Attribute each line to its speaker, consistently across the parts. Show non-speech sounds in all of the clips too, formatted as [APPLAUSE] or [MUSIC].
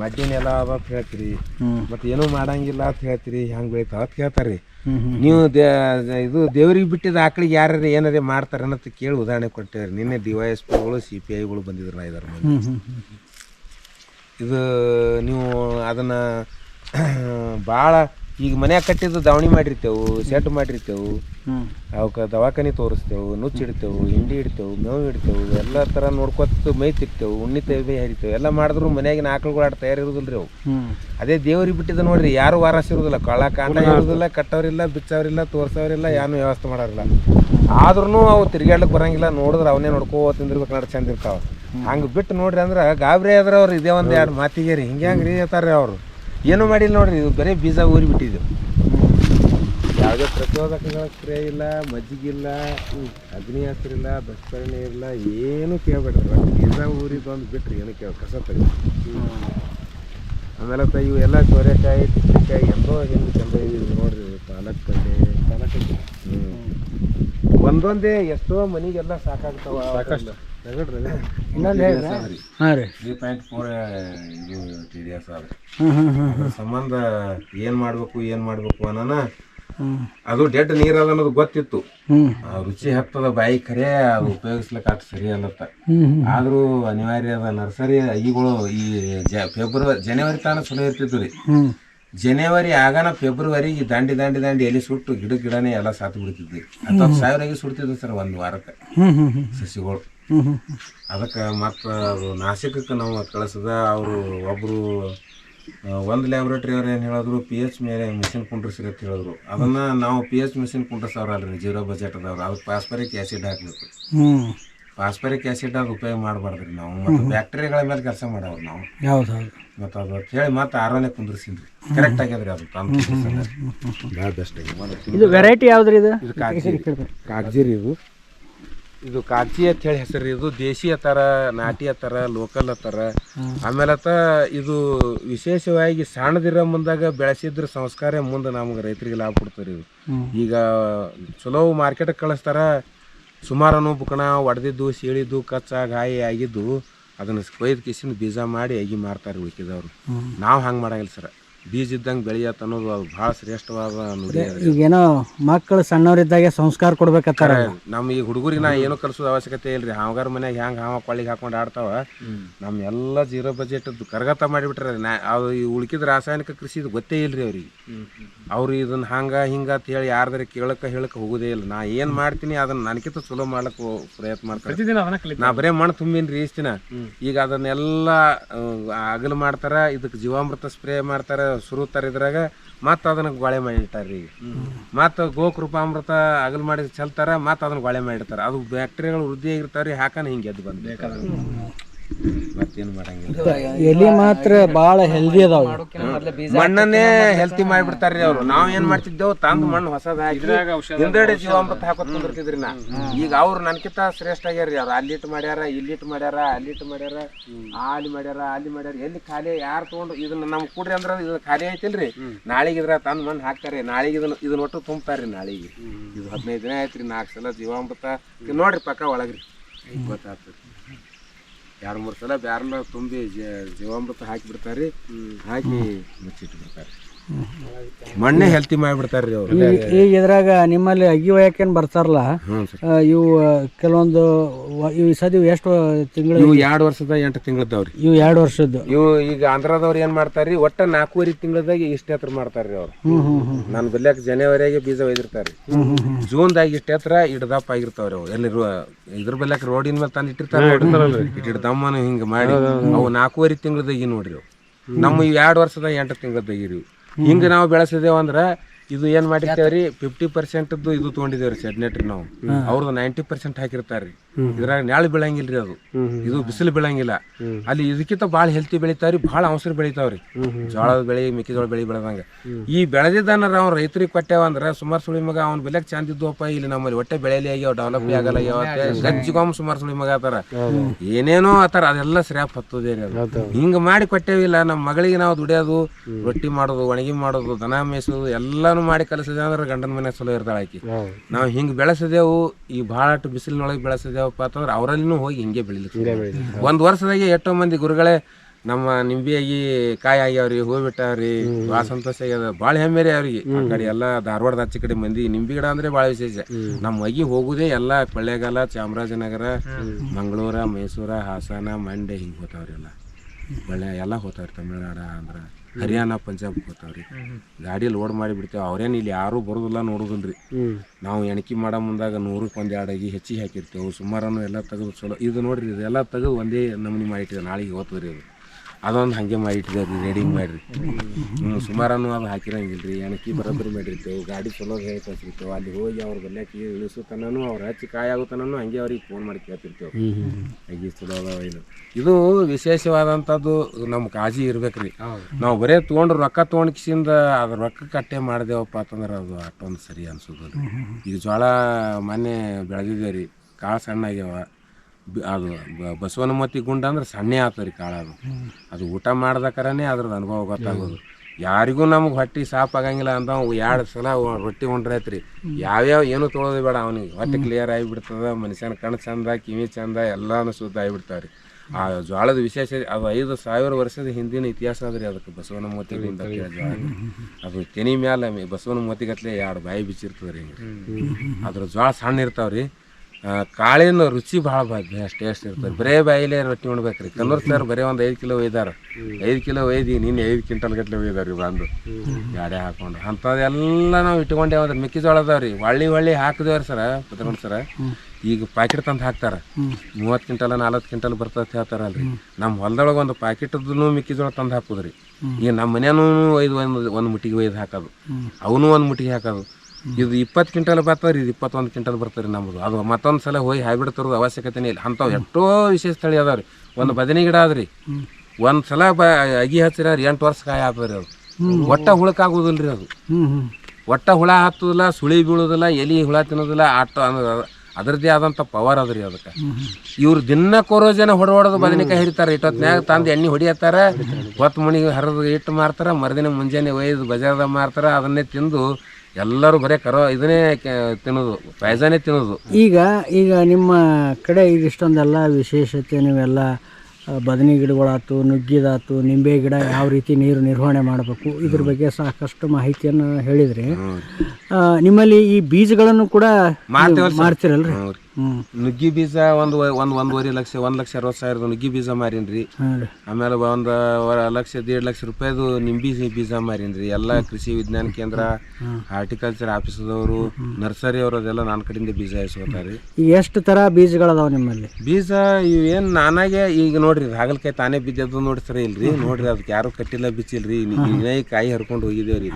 Speaker 1: ಮಡ್ಡಿನ ಎಲ್ಲ ಅದ ಅಂತ ಹೇಳ್ತೀರಿ ಮತ್ತೆ ಏನೂ ಮಾಡಂಗಿಲ್ಲ ಅಂತ ಹೇಳ್ತೀರಿ. ಹೆಂಗ್ ಬೆಳಿತಾವ ಅಂತ
Speaker 2: ಕೇಳ್ತಾರ್ರಿ
Speaker 1: ನೀವು ದೇ ಇದು ದೇವ್ರಿಗೆ ಬಿಟ್ಟಿದ ಆಕಳಿಗೆ ಯಾರು ಏನಾರೇ ಮಾಡ್ತಾರೆ ಅನ್ನೋದು ಕೇಳಿ ಉದಾಹರಣೆ ಕೊಟ್ಟೇವ್ರಿ ನಿನ್ನೆ ಡಿ ವೈ ಎಸ್ ಪಿಗಳು ಸಿ ಪಿ ಐಗಳು ಬಂದಿದ್ರು
Speaker 2: ಹ್ಮ್
Speaker 1: ಇದು ನೀವು ಅದನ್ನ [CLEARS THROAT] ಭಾಳ ಈಗ ಮನ್ಯಾಗ ಕಟ್ಟಿದ್ದು ದಾವಣಿ ಮಾಡಿರ್ತೇವು ಸೆಟ್ ಮಾಡಿರ್ತೇವು ಅವಕ್ಕೆ ದವಾಖಾನೆ ತೋರಿಸ್ತೇವು ನುಚ್ಚು ಇಡ್ತೇವು ಹಿಂಡಿ ಇಡ್ತೇವು ಮೇವು ಇಡ್ತೇವು ಎಲ್ಲ ಥರ ನೋಡ್ಕೊತ ಮೈ ತಿಕ್ತೇವು ಉಣ್ಣಿ ತೇವೆ ಹರಿತೇವೆ ಎಲ್ಲ ಮಾಡಿದ್ರು ಮನ್ಯಾಗಿನ ಆಕಳುಗಳು ಆಟ ತಯಾರಿರೋದಿಲ್ಲ ರೀ ಅವು ಅದೇ ದೇವ್ರಿಗೆ ಬಿಟ್ಟಿದ್ದ ನೋಡ್ರಿ ಯಾರು ವಾರಸ ಇರೋದಿಲ್ಲ ಕಳ ಕಾಂಡ ಇರೋದಿಲ್ಲ ಕಟ್ಟೋರಿಲ್ಲ ಬಿಚ್ಚೋರಿಲ್ಲ ತೋರ್ಸೋರಿಲ್ಲ ಏನು ವ್ಯವಸ್ಥೆ ಮಾಡೋರಿಲ್ಲ. ಆದ್ರೂ ಅವು ತಿರ್ಗಾಡ್ಲಿಕ್ಕೆ ಬರಂಗಿಲ್ಲ ನೋಡಿದ್ರೆ ಅವನೇ ನೋಡ್ಕೋ ತಿಂದಿರ್ಬೇಕು ನಡ್ ಚಂದ ಇರ್ತಾವ. ಹಂಗೆ ಬಿಟ್ಟು ನೋಡ್ರಿ ಅಂದ್ರೆ ಗಾಬರಿ ಆದ್ರೆ ಅವ್ರು ಇದೇ ಒಂದು ಎರಡು ಮಾತಿಗೆ ರೀ ಹಿಂಗೆ ಹಂಗೆ ರೀ ಅವರು. ಏನೂ ಮಾಡಿಲ್ಲ ನೋಡ್ರಿ ಇದು ಬರೀ ಬೀಜ ಊರಿ ಬಿಟ್ಟಿದ್ದು. ಯಾವುದೇ ಪ್ರಚೋದಕಗಳ ಕ್ರಿಯೆ ಇಲ್ಲ ಮಜ್ಜಿಗಿಲ್ಲ ಅಗ್ನಿ ಹಸಿರಿಲ್ಲ ಬಸ್ಪರಣೆ ಇಲ್ಲ ಏನು ಕೇಳ್ಬೇಡ್ರಿ. ಬೀಜ ಬೀಜ ಬಂದು ಬಿಟ್ರಿ ಏನು ಕೇಳ ಕಸ ತರಿ ಆಮೇಲೆ ತ ಇವು ಎಲ್ಲ ಸೋರೆಕಾಯಿ ತಿಪ್ಪಿಕಾಯಿ ಎಲ್ಲೋ ಹಿಂಗೆ ಚಂದ ಇದ್ದೀವಿ ನೋಡ್ರಿ ಪಾಲಕ್ ಪಲ್ಲೆ. ಪಾಲಕ್ ಹ್ಞೂ ಒಂದೊಂದೇ ಎಷ್ಟೋ ಮನೆಗೆಲ್ಲ ಸಾಕಾಗ್ತಾವ ಸಾಕಷ್ಟು.
Speaker 2: ಇನ್ನೊಂದು ಹಾಂ ರೀ.
Speaker 1: ತ್ರೀ ಪಾಯಿಂಟ್ ಫೋರ್ ಇದು ಟಿ ಡಿ ಎಸ್ ಅದ್ರ ಸಂಬಂಧ ಏನು ಮಾಡಬೇಕು ಏನು ಮಾಡಬೇಕು ಅನ್ನೋಣ ಅದು ಡೆಡ್ ನೀರು ಅದ ಅನ್ನೋದು ಗೊತ್ತಿತ್ತು. ಆ ರುಚಿ ಹತ್ತದ ಬಾಯಿ ಖರೆ ಅದು ಉಪಯೋಗಿಸ್ಲಿಕ್ಕೆ ಅಷ್ಟು ಸರಿ
Speaker 2: ಅನ್ನತ್ತ.
Speaker 1: ಆದರೂ ಅನಿವಾರ್ಯ ಅದ ನರ್ಸರಿ ಈಗಳು ಈ ಜ ಫೆಬ್ರವರಿ ಜನವರಿ ತಾನ ಚಲೋ ಇರ್ತಿತ್ತು ರೀ. ಜನವರಿ ಆಗನ ಫೆಬ್ರವರಿಗೆ ದಾಂಡಿ ದಾಂಡಿ ದಾಂಡಿ ಎಲೆ ಸುಟ್ಟು ಗಿಡ ಗಿಡನೇ ಎಲ್ಲ ಸಾತು ಬಿಡ್ತಿದ್ವಿ ಹತ್ತು ಸಾವಿರ ಸುಡ್ತಿದ್ವಿ ಸರ್ ಒಂದು ವಾರಕ್ಕೆ. ಸಸಿಗಳು. ಅದಕ್ಕೆ ಮತ್ತು ಅದು ನಾಸಿಕಕ್ಕೆ ನಾವು ಕಳಿಸಿದ ಅವರು ಒಬ್ಬರು ಒಂದು ಲ್ಯಾಬ್ರೇಟ್ರಿ ಅವ್ರು ಏನು ಹೇಳಿದ್ರು ಪಿ ಎಚ್ ಮೇಲೆ ಮಿಷಿನ್ ಕುಂಡ್ರಿಸ್ರಿ ಅಂತ ಹೇಳಿದ್ರು. ಅದನ್ನು ನಾವು ಪಿ ಎಚ್ ಮಿಷಿನ್ ಕುಂಡ್ರಿಸವ್ರಲ್ರಿ ಜೀರೋ ಬಜೆಟ್ ಅದಾವ್ರು. ಅದಕ್ಕೆ ಪಾಸ್ಪರಿಕ್ ಆ್ಯಸಿಡ್ ಹಾಕಬೇಕು.
Speaker 2: ಹ್ಮ್.
Speaker 1: ಪಾಸ್ಪರಿಕ್ ಆ್ಯಸಿಡ್ ಅದು ಉಪಯೋಗ ಮಾಡಬಾರ್ದು ರೀ ನಾವು. ಮತ್ತು ಬ್ಯಾಕ್ಟೀರಿಯಾಗಳ ಮೇಲೆ ಕೆಲಸ ಮಾಡವ್ರು ನಾವು.
Speaker 2: ಹೌದು ಹೌದು.
Speaker 1: ಮತ್ತು ಅದು ಕೇಳಿ ಹೇಳಿ ಮತ್ತೆ ಆರೋನೆ ಕುಂದ್ರಿಸಿನ್ರಿ. ಕರೆಕ್ಟ್ ಆಗ್ಯದ್ರಿ ಅದು ತಂದು ಭಾಳ ಬೆಸ್ಟ್ ಆಗಿದೆ
Speaker 2: ಇದು ವೆರೈಟಿ ಯಾವ್ದು ರೀ
Speaker 1: ಇದು ಕಾಗಜಿ ಕಾಗಜಿ ರೀ ಇದು. ಇದು ಕಾಂಚಿ ಅಂತ ಹೇಳಿ ಹೆಸರು ಇದು ದೇಶಿ ಅತ್ತಾರ ನಾಟಿ ಅತ್ತಾರ ಲೋಕಲ್ ಅತ್ತಾರ ಆಮೇಲೆ ಅತ್ತ ಇದು ವಿಶೇಷವಾಗಿ ಸಣ್ಣದಿರೋ ಮುಂದಾಗ ಬೆಳೆಸಿದ್ರ ಸಂಸ್ಕಾರ ಮುಂದೆ ನಮ್ಗೆ ರೈತರಿಗೆ ಲಾಭ ಕೊಡ್ತಾರೆ ಇದು. ಈಗ ಚಲೋ ಮಾರ್ಕೆಟ್ ಕಳಿಸ್ತಾರ ಸುಮಾರನು ಬುಕಣ ಒಡೆದಿದ್ದು ಸೀಳಿದ್ದು ಕಚ್ಚ ಗಾಯಿ ಆಗಿದ್ದು ಅದನ್ನ ಕೊಯ್ದು ಕಿಸಿನ ಬೀಜ ಮಾಡಿ ಅಗಿ ಮಾರ್ತಾರೆ ಉಳ್ಕಿದವ್ರು. ನಾವು ಹಂಗೆ ಮಾಡಂಗಿಲ್ಲ ಸರ್. ಬೀಜ ಇದ್ದಂಗೆ ಬೆಳೆಯತ್ತ ಅನ್ನೋದು ಅದು ಭಾಳ ಶ್ರೇಷ್ಠವಾದ ನುಡಿ ಅದ.
Speaker 2: ಈಗೇನೋ ಮಕ್ಕಳು ಸಣ್ಣವರಿದ್ದಾಗೆ ಸಂಸ್ಕಾರ ಕೊಡ್ಬೇಕತ್ತಾರ
Speaker 1: ನಮ್ಮ ಈ ಹುಡುಗರಿಗೆ ನಾ ಏನು ಕಲಿಸೋದು ಅವಶ್ಯಕತೆ ಇಲ್ರಿ. ಹಾವಗಾರ ಮನ್ಯಾಗ ಹ್ಯಾಂಗ ಹಾವ ಕೊಳ್ಳಿಗೆ ಹಾಕೊಂಡು ಆಡ್ತಾವ ನಮ್ಮ ಎಲ್ಲ ಜೀರೋ ಬಜೆಟ್ ಕರಗತ ಮಾಡಿಬಿಟ್ರೆ ನಾ ಅವು ಈ ಉಳ್ಕಿದ ರಾಸಾಯನಿಕ ಕೃಷಿ ಇದು ಗೊತ್ತೇ ಇಲ್ರಿ ಅವ್ರಿಗೆ. ಅವ್ರು ಇದನ್ನ ಹಂಗ ಹಿಂಗ ಅಂತ ಹೇಳಿ ಯಾರ್ದಾರ ಕೇಳಕ್ಕೆ ಹೇಳಕ್ಕೆ ಹೋಗೋದೇ ಇಲ್ಲ. ನಾ ಏನು ಮಾಡ್ತೀನಿ ಅದನ್ನ ನನಗಿಂತ ಚಲೋ ಮಾಡಕ್ಕೆ ಪ್ರಯತ್ನ ಮಾಡ್ತಾರೆ ನಾ ಬರೇ ಮಣ್ಣು ತುಂಬಿನ್ರಿ ರೀ ದಿನ. ಈಗ ಅದನ್ನೆಲ್ಲ ಅಗಲು ಮಾಡ್ತಾರ ಇದಕ್ಕೆ ಜೀವಾಮೃತ ಸ್ಪ್ರೇ ಮಾಡ್ತಾರ ಸುರುತ್ತಾರೆ ಇದ್ರಾಗ ಮತ್ತೆ ಅದನ್ನ ಗೊಳೆ ಮಾಡಿಟ್ಟಾರ್ರಿ ಈಗ. ಮತ್ತು ಗೋಕೃಪಾಮೃತ ಅಗಲ್ ಮಾಡಿ ಚೆಲ್ತಾರೆ ಮತ್ತೆ ಅದನ್ನ ಗೊಳೆ ಮಾಡಿಡ್ತಾರೆ ಅದು ಬ್ಯಾಕ್ಟೀರಿಯಾಗಳು ವೃದ್ಧಿ ಆಗಿರ್ತಾವ್ರಿ ಹಾಕನ ಹಿಂಗೆ ಎದ್ದು ಬಂದು ಮತ್ತೇನು ಮಾಡಂಗಿಲ್ಲ.
Speaker 2: ಎಲಿ ಮಾತ್ರ ಭಾಳ ಹೆಲ್ದಿ ಅದಾವ
Speaker 1: ಮಣ್ಣನ್ನೇ ಹೆಲ್ತಿ ಮಾಡಿಬಿಡ್ತಾರ್ರಿ ಅವ್ರು. ನಾವ್ ಏನ್ ಮಾಡ್ತಿದ್ದೇವು? ತಂದ್ ಮಣ್ಣು ಹೊಸದಾಗಿ ಹಾಕಿ ಹಿಂದೆಡೆ ಜೀವಾಮೃತ ಹಾಕೋತ್ ಕುಂದಿರ್ತಿದ್ರಿ ನಾ. ಈಗ ಅವ್ರು ನನ್ಕಿಂತ ಶ್ರೇಷ್ಠ ಆಗ್ಯಾರ್ರಿ ಅವ್ರು. ಅಲ್ಲಿಟ್ ಮಾಡ್ಯಾರ ಇಲ್ಲಿಟ್ ಮಾಡ್ಯಾರ ಅಲ್ಲಿಟ್ ಮಾಡ್ಯಾರ ಅಲ್ಲಿ ಮಾಡ್ಯಾರ ಅಲ್ಲಿ ಮಾಡ್ಯಾರ. ಎಲ್ಲಿ ಖಾಲಿ ಯಾರು ತಗೊಂಡು ಇದನ್ನ ನಮ್ ಕೂಡ್ರಿ ಅಂದ್ರ ಇದನ್ನ ಖಾಲಿ ಐತಿಲ್ರಿ. ನಾಳೆಗೆ ಇದ್ರ ತಂದ್ ಮಣ್ಣು ಹಾಕ್ತಾರೆ ನಾಳೆಗೆ ಇದನ್ನ ಇದನ್ನ ಒಟ್ಟು ತುಂಬತಾರ್ರಿ ನಾಳೆಗೆ. ಇದು ಹದಿನೈದು ದಿನ ಆಯ್ತ್ರಿ ನಾಲ್ಕು ಸಲ ಜೀವಾಮೃತ. ನೋಡ್ರಿ ಪಕ್ಕ ಒಳಗ್ರಿ. ಗೊತ್ತಾಗ್ತದೆ. ಎರಡು ಮೂರು ಸಲ ಬ್ಯಾರನ್ನ ತುಂಬಿ ಜೀವಾಮೃತ ಹಾಕಿ ಬಿಡ್ತಾರ್ರಿ ಹಾಕಿ ಮುಚ್ಚಿಟ್ಟು ಬಿಡ್ತಾರೆ ಮಣ್ಣೆ ಹೆಲ್ತಿ ಮಾಡಿಬಿಡ್ತಾರ್ರಿ ಅವ್ರು.
Speaker 2: ಈಗ ಇದ್ರಾಗ ನಿಮ್ಮಲ್ಲಿ ಅಗಿ ಒಯ್ಯಕ್ಕೇನು ಬರ್ತಾರಲ್ಲ
Speaker 1: ಹ್ಞೂ ಸರ್.
Speaker 2: ಆ, ಇವು ಕೆಲವೊಂದು ವ- ಇವು ಸದ್ ಇವು ಎಷ್ಟು ತಿಂಗಳು
Speaker 1: ಇವು ಎರಡು ವರ್ಷದ ಎಂಟು ತಿಂಗಳದವ್ರಿ.
Speaker 2: ಇವು ಎರಡು ವರ್ಷದ್ದು.
Speaker 1: ಇವು ಈಗ ಆಂಧ್ರದವ್ರು ಏನ್ ಮಾಡ್ತಾರ್ರಿ ಒಟ್ಟ ನಾಲ್ಕೂವರೆ ತಿಂಗಳದಾಗ ಇಷ್ಟ ಎತ್ತರ ಮಾಡ್ತಾರ್ರಿ ಅವ್ರು. ನಾನು ಬೆಲ್ಯಾಕ ಜನವರಿಯಾಗೆ ಬೀಜ ಒಯ್ದಿರ್ತಾರ್ರಿ. ಜೂನ್ದಾಗ ಇಷ್ಟ ಎತ್ತರ ಇಡ್ದಪ್ಪ ಆಗಿರ್ತಾವ್ರಿ ಅವು ಎಲ್ಲಿ ರೋ- ಇದ್ರ ಬೆಲ್ಯಾಕ ರೋಡಿನ ಮೇಲೆ ತಂದು ಇಟ್ಟಿರ್ತಾರ ಇಟ್ಟಿಡ್ ದಮ್ಮನ ಹಿಂಗ ಮಾಡಿ. ಅವು ನಾಲ್ಕೂವರೆ ತಿಂಗಳದಾಗ ನೋಡ್ರಿ ಅವು ನಮ್ಮ ಇವು ಎರಡು ವರ್ಷದ ಎಂಟು ತಿಂಗಳದಾಗ ಹಿಂಗ ನಾವು ಬೆಳೆಸಿದೇವ ಅಂದ್ರೆ ಇದು ಏನ್ ಮಾಡಿರ್ತೇವ್ರಿ? ಫಿಫ್ಟಿ ಪರ್ಸೆಂಟ್ ಇದು ತೊಗೊಂಡಿದೇವ್ರಿ ಸೆಡ್ನೆಟ್ರಿ ನಾವು. ಅವ್ರದ್ದು ನೈಂಟಿ ಪರ್ಸೆಂಟ್ ಹಾಕಿರ್ತಾರ್ರಿ. ಇದ್ರಾಗ ನೆಳ ಬೆಳಂಗಿಲ್ರಿ ಅದು. ಇದು ಬಿಸಿಲು ಬೆಳಂಗಿಲ್ಲ ಅಲ್ಲಿ ಇದಕ್ಕಿಂತ ಬಾಳ ಹೆಲ್ತಿ ಬೆಳಿತಾವ್ರಿ ಭಾಳ ಅವಸರ ಬೆಳಿತಾವ್ರಿ. ಜೋಳದ ಬೆಳೆ ಮೆಕ್ಕೆಜೋಳ ಬೆಳೆ ಬೆಳೆದಂಗ. ಈ ಬೆಳೆದಿದ್ದಾನ ಅವ್ನು ರೈತರಿಗೆ ಕೊಟ್ಟೆವ ಅಂದ್ರೆ ಸುಮಾರು ಸುಳಿ ಮಗ ಅವ್ನ ಬೆಲೆಕ್ ಚಂದ ಇದ್ವಪ್ಪ ಇಲ್ಲಿ ನಮ್ಮಲ್ಲಿ ಒಟ್ಟೆ ಬೆಳೆಯಲಿ ಆಗ್ಯಾವ ಡೆವಲಪ್ ಆಗಲ್ಲ ಗಜ್ಜಿಗೊಮ್ಮ ಸುಮಾರು ಸುಳಿ ಮಗ ಆತಾರ. ಏನೇನೋ ಆತಾರ ಅದೆಲ್ಲ ಸ್ರ್ಯಾಪ್ ಹತ್ತದೇರಿ ಅದು. ಹಿಂಗ ಮಾಡಿ ಕೊಟ್ಟೇವಿಲ್ಲ ನಮ್ಮ ಮಗಳಿಗೆ ನಾವು ದುಡಿಯೋದು ರೊಟ್ಟಿ ಮಾಡೋದು ಒಣಗಿ ಮಾಡೋದು ದನ ಮೇಯಿಸೋದು ಎಲ್ಲಾನು ಮಾಡಿ ಕಲಿಸಿದೆ ಅಂದ್ರೆ ಗಂಡನ ಮನೆ ಚಲೋ ಇರ್ತಾಳೆ ಆಕಿ. ನಾವು ಹಿಂಗ್ ಬೆಳೆಸಿದೆವು ಈ ಭಾಳಷ್ಟು ಬಿಸಿಲಿನೊಳಗೆ ಬೆಳೆಸಿದೇವಪ್ಪ ಅಂತಂದ್ರೆ ಅವರಲ್ಲಿನೂ ಹೋಗಿ ಹಿಂಗೆ ಬೆಳಿಲಿಕ್ಕೆ ಒಂದ್ ವರ್ಷದಾಗೆ ಎಷ್ಟೋ ಮಂದಿ ಗುರುಗಳೇ ನಮ್ಮ ನಿಂಬಿಯಾಗಿ ಕಾಯಿ ಆಗ್ಯಾವ್ರಿ ಹೂ ಬಿಟ್ಟಾವ್ರಿ ಭಾಳ ಸಂತೋಷ ಆಗ್ಯದ ಭಾಳ ಹೆಮ್ಮೆ ರೀ ಅವ್ರಿಗೆ. ಆ ಕಡೆ ಎಲ್ಲ ಧಾರವಾಡದ ಆಚೆ ಕಡೆ ಮಂದಿ ನಿಂಬಿ ಗಿಡ ಅಂದ್ರೆ ಭಾಳ ವಿಶೇಷ. ನಮ್ಮ ಮಗಿ ಹೋಗುದೇ ಎಲ್ಲ ಕೊಳ್ಳೇಗಾಲ ಚಾಮರಾಜನಗರ ಮಂಗಳೂರ ಮೈಸೂರ ಹಾಸನ ಮಂಡ್ಯ ಹಿಂಗೆ ಹೋತಾವ್ರಿ ಎಲ್ಲ. ಒಳ್ಳೆ ಎಲ್ಲ ಹೋತಾವ್ರಿ ತಮಿಳ್ನಾಡ ಆಂಧ್ರ. ಹರಿಯಾಣ ಪಂಜಾಬ್ ಬರ್ತಾವ್ರಿ ಗಾಡಿ ಲೋಡ್ ಮಾಡಿ ಬಿಡ್ತೇವೆ. ಅವ್ರೇನು ಇಲ್ಲಿ ಯಾರೂ ಬರೋದಿಲ್ಲ ನೋಡೋದಿಲ್ರಿ. ನಾವು ಎಣಕಿ ಮಾಡೋ ಮುಂದಾಗ ನೂರಕ್ಕೆ ಒಂದು ಎರಡು ಅಗಿ ಹೆಚ್ಚಿಗೆ ಹಾಕಿರ್ತೇವೆ. ಸುಮಾರನ್ನು ಎಲ್ಲ ತೆಗೆದು ಚಲೋ. ಇದು ನೋಡಿರಿ ಇದೆಲ್ಲ ತೆಗೆದು ಒಂದೇ ನಮೂನಿ ಮಾಡಿಟ್ಟಿದೆ. ನಾಳೆಗೆ ಓದ್ತದ್ರಿ ಅದು. ಅದೊಂದು ಹಾಗೆ ಮಾಡಿಟ್ಟಿದೆ ರೀ ರೆಡಿ ಮಾಡಿರಿ. ಹ್ಞೂ ಸುಮಾರನ್ನು ಅದು ಹಾಕಿರಂಗಿಲ್ಲ ರೀ ಎಣಕಿ ಬರೋಬ್ಬರಿ ಮಾಡಿರ್ತೇವೆ ಗಾಡಿ ಚಲೋ ಹೇಳಿ ಕಳ್ಸಿರ್ತೇವೆ ಅಲ್ಲಿ ಹೋಗಿ ಅವ್ರ ಬಲ್ಯಾಕಿ ಇಳಿಸೋ ತನೂ ಅವ್ರು ಹಚ್ಚಿ ಕಾಯಿ ಆಗೋ ತನೂ ಹಂಗೆ ಅವ್ರಿಗೆ ಫೋನ್ ಮಾಡಿ ಕೇಳ್ತಿರ್ತೇವೆ. ಅಗಿ ಚಲೋ ಅದಾವ ಇದು. ಇದು ವಿಶೇಷವಾದಂಥದ್ದು ನಮ್ಮ ಕಾಳಜಿ ರೀ ನಾವು ಬರೇ ತೊಗೊಂಡು ರೊಕ್ಕ ತೊಗೊಂಡ್ಕಿಸಿಂದ ಅದ್ರ ರೊಕ್ಕ ಕಟ್ಟೆ ಮಾಡಿದೆವಪ್ಪ ಅಂತಂದ್ರೆ ಅದು ಅಷ್ಟೊಂದು ಸರಿ ಅನ್ಸೋದಿಲ್ಲ. ಈಗ ಜೋಳ ಮೊನ್ನೆ ಬೆಳೆದಿದ್ದೇವೆ ರೀ. ಕಾಳು ಸಣ್ಣ ಆಗ್ಯಾವ ಅದು ಬ- ಬಸವನಮತಿ ಗುಂಡ ಅಂದ್ರೆ ಸಣ್ಣ ಆತರಿ ಅದು ಅದು ಊಟ ಮಾಡ್ದಕ್ಕರನೇ ಅದ್ರದ್ದು ಅನುಭವ ಗೊತ್ತಾಗೋದು. ಯಾರಿಗೂ ನಮ್ಗೆ ಹೊಟ್ಟೆ ಸಾಪ್ ಆಗಂಗಿಲ್ಲ ಅಂತ ಎರಡು ಸಲ ರೊಟ್ಟಿ ಉಂಡ್ರೈತ್ರಿ. ಯಾವ್ಯಾವ ಏನು ತೊಳೋದು ಬೇಡ ಅವನಿಗೆ. ಹೊಟ್ಟೆ ಕ್ಲಿಯರ್ ಆಗಿಬಿಡ್ತದ ಮನುಷ್ಯನ ಕಣ್ಣು ಚಂದ, ಕಿವಿ ಚಂದ, ಎಲ್ಲಾನು ಶುದ್ಧ ಆಗಿಬಿಡ್ತಾವ್ರಿ. ಆ ಜ್ವಾಳದ ವಿಶೇಷ ಅದು ಐದು ಸಾವಿರ ವರ್ಷದ ಹಿಂದಿನ ಇತಿಹಾಸ ಅದ್ರಿ ಅದಕ್ಕೆ ಬಸವನ ಜ್ವಾಳ. ಅದು ತೆನಿ ಮ್ಯಾಲ ಬಸವನ ಮೋತಿಗತ್ಲೆ ಎರಡು ಬಾಯಿ ಬಿಚ್ಚಿರ್ತದ್ರಿ ಅದ್ರ ಜ್ವಾಳ ಸಣ್ಣ ಇರ್ತಾವ್ರಿ. ಕಾಳಿನ ರುಚಿ ಭಾಳ ಭಾಗ್ಯ ಟೇಸ್ಟ್ ಇರ್ತದೆ. ಬರೇ ಬಾಯಿಲೆ ರೊಟ್ಟಿ ಉಣ್ಬೇಕ್ರಿ. ಕನ್ನೂರ್ ಸರ್ ಬರೇ ಒಂದು ಐದು ಕಿಲೋ ಒಯ್ದಾರ. ಐದು ಕಿಲೋ ಒಯ್ದು ನಿನ್ನೆ ಐದು ಕ್ವಿಂಟಲ್ ಗಟ್ಲೆ ರೀ ಬಂದು. ಗಾಡಿ ಹಾಕೊಂಡು. ಅಂಥದ್ದೆಲ್ಲ ನಾವು ಇಟ್ಕೊಂಡೇವದ್ರಿ ಮೆಕ್ಕೆಜೋಳ ಅದಾವ್ರಿ ಹೊಳ್ಳಿ ಹೊಳ್ಳಿ ಹಾಕಿದೇವ್ರಿ ಸರ ಕುತ್ಕೊಂಡು ಸರ. ಈಗ ಪ್ಯಾಕೆಟ್ ತಂದು ಹಾಕ್ತಾರೆ. ಮೂವತ್ತು ಕ್ವಿಂಟಲ್, ನಲ್ವತ್ತು ಕ್ವಿಂಟಲ್ ಬರ್ತದೆ ಹೇಳ್ತಾರಲ್ರಿ. ನಮ್ಮ ಹೊಲದೊಳಗೆ ಒಂದು ಪ್ಯಾಕೆಟ್ದೂ ಮೆಕ್ಕೆಜೋಳ ತಂದು ಹಾಕುದ್ರಿ. ಈಗ ನಮ್ಮ ಮನೇನು ಒಯ್ದು ಒಂದು ಒಂದು ಮುಟ್ಟಿಗೆ ಒಯ್ದು ಹಾಕೋದು. ಅವನು ಒಂದು ಮುಟ್ಟಿಗೆ ಹಾಕೋದು. ಇದು ಇಪ್ಪತ್ತು ಕ್ವಿಂಟಲ್ ಬರ್ತಾರೆ ಇದು ಇಪ್ಪತ್ತೊಂದು ಕ್ವಿಂಟಲ್ ಬರ್ತಾರೆ ನಮ್ಮದು ಅದು ಮತ್ತೊಂದು ಸಲ ಹೋಗಿ ಹೈಬ್ರಿಡ್ ತರೋದು ಅವಶ್ಯಕತೆನೇ ಇಲ್ಲ. ಅಂಥವು ಎಷ್ಟೋ ವಿಶೇಷ ತಳಿ ರೀ ಒಂದು ಬದನೆ ಗಿಡ ಅದ್ರಿ ಒಂದು ಸಲ ಬ ಅಗಿ ಹಚ್ಚಿರ ಎಂಟು ವರ್ಷ ಕಾಯಿ ಆಗ್ತದ್ರಿ ಅದು. ಒಟ್ಟ ಹುಳಕ್ಕಾಗೋದಿಲ್ಲ ರೀ ಅದು ಒಟ್ಟ ಹುಳ ಹತ್ತುದಿಲ್ಲ ಸುಳಿ ಬೀಳೋದಿಲ್ಲ ಎಲಿ ಹುಳ ತಿನ್ನೋದಿಲ್ಲ ಆಟ ಅದರದೇ ಅದರದ್ದೇ ಆದಂಥ ಪವರ್ ಅದ್ರಿ ಅದಕ್ಕೆ. ಇವ್ರು ದಿನ ಕೋರೋ ಜನ ಹೊಡ ಹೊಡೆದು ಬದನೆಕಾಯಿ ಹರಿತಾರೆ. ಇಟ್ಟೊತ್ನ್ಯಾಗ ತಂದು ಎಣ್ಣೆ ಹೊಡಿಯತ್ತಾರ ಹೊತ್ತು ಮಣಿಗೆ ಹರಿದು ಇಟ್ಟು ಮಾರ್ತಾರ ಮರುದಿನ ಮುಂಜಾನೆ ಒಯ್ದು ಬಜಾರ್ದಾಗ ಮಾರ್ತಾರ ಅದನ್ನೇ ತಿಂದು ಎಲ್ಲರೂ ಬರೀ ಕರೋ ಇದನ್ನೇ ತಿನ್ನೋದು ಪಾಯ್ಸನೇ ತಿನ್ನೋದು.
Speaker 2: ಈಗ ಈಗ ನಿಮ್ಮ ಕಡೆ ಈಗ ಇಷ್ಟೊಂದೆಲ್ಲ ವಿಶೇಷತೆ ನೀವೆಲ್ಲ ಬದನೆ ಗಿಡಗಳಾತು ನುಗ್ಗಿದಾತು ನಿಂಬೆ ಗಿಡ ಯಾವ ರೀತಿ ನೀರು ನಿರ್ವಹಣೆ ಮಾಡಬೇಕು ಇದ್ರ ಬಗ್ಗೆ ಸಾಕಷ್ಟು ಮಾಹಿತಿಯನ್ನು ಹೇಳಿದ್ರಿ. ನಿಮ್ಮಲ್ಲಿ ಈ ಬೀಜಗಳನ್ನು ಕೂಡ ಮಾಡ್ತೀರಲ್ರಿ
Speaker 1: ನುಗ್ಗಿ ಬೀಜ ಒಂದು ಒಂದು ಒಂದೂವರೆ ಲಕ್ಷ ಒಂದ್ ಲಕ್ಷ ಅರವತ್ತು ಸಾವಿರದ ನುಗ್ಗಿ ಬೀಜ ಮಾರಿನ್ರಿ. ಆಮೇಲೆ ಒಂದು ಲಕ್ಷ ದೇಡ್ ಲಕ್ಷ ರೂಪಾಯಿದು ನಿಂಬಿ ಬೀಜ ಮಾರಿನ್ರಿ. ಎಲ್ಲಾ ಕೃಷಿ ವಿಜ್ಞಾನ ಕೇಂದ್ರ ಹಾರ್ಟಿಕಲ್ಚರ್ ಆಫೀಸದವರು ನರ್ಸರಿ ಅವರು ಅದೆಲ್ಲ ನಾನ್ ಕಡೆಯಿಂದ ಬೀಜ
Speaker 2: ಈಗ ಎಷ್ಟು ತರ ಬೀಜಗಳದಾವ ನಿಮ್ಮಲ್ಲಿ?
Speaker 1: ಬೀಜ ಇವೇನ್ ನಾನಾಗೆ ಈಗ ನೋಡ್ರಿ ಹಾಗಲಕಾಯಿ ತಾನೇ ಬಿದ್ದದ್ದು ನೋಡಿ ಸರಿ ಇಲ್ರಿ. ನೋಡ್ರಿ ಅದಕ್ಕೆ ಯಾರು ಕಟ್ಟಿಲ್ಲ ಬಿಚ್ಚಿಲ್ರಿ. ಇನ್ನೇ ಕಾಯಿ ಹರ್ಕೊಂಡು ಹೋಗಿದೇವ್ರಿ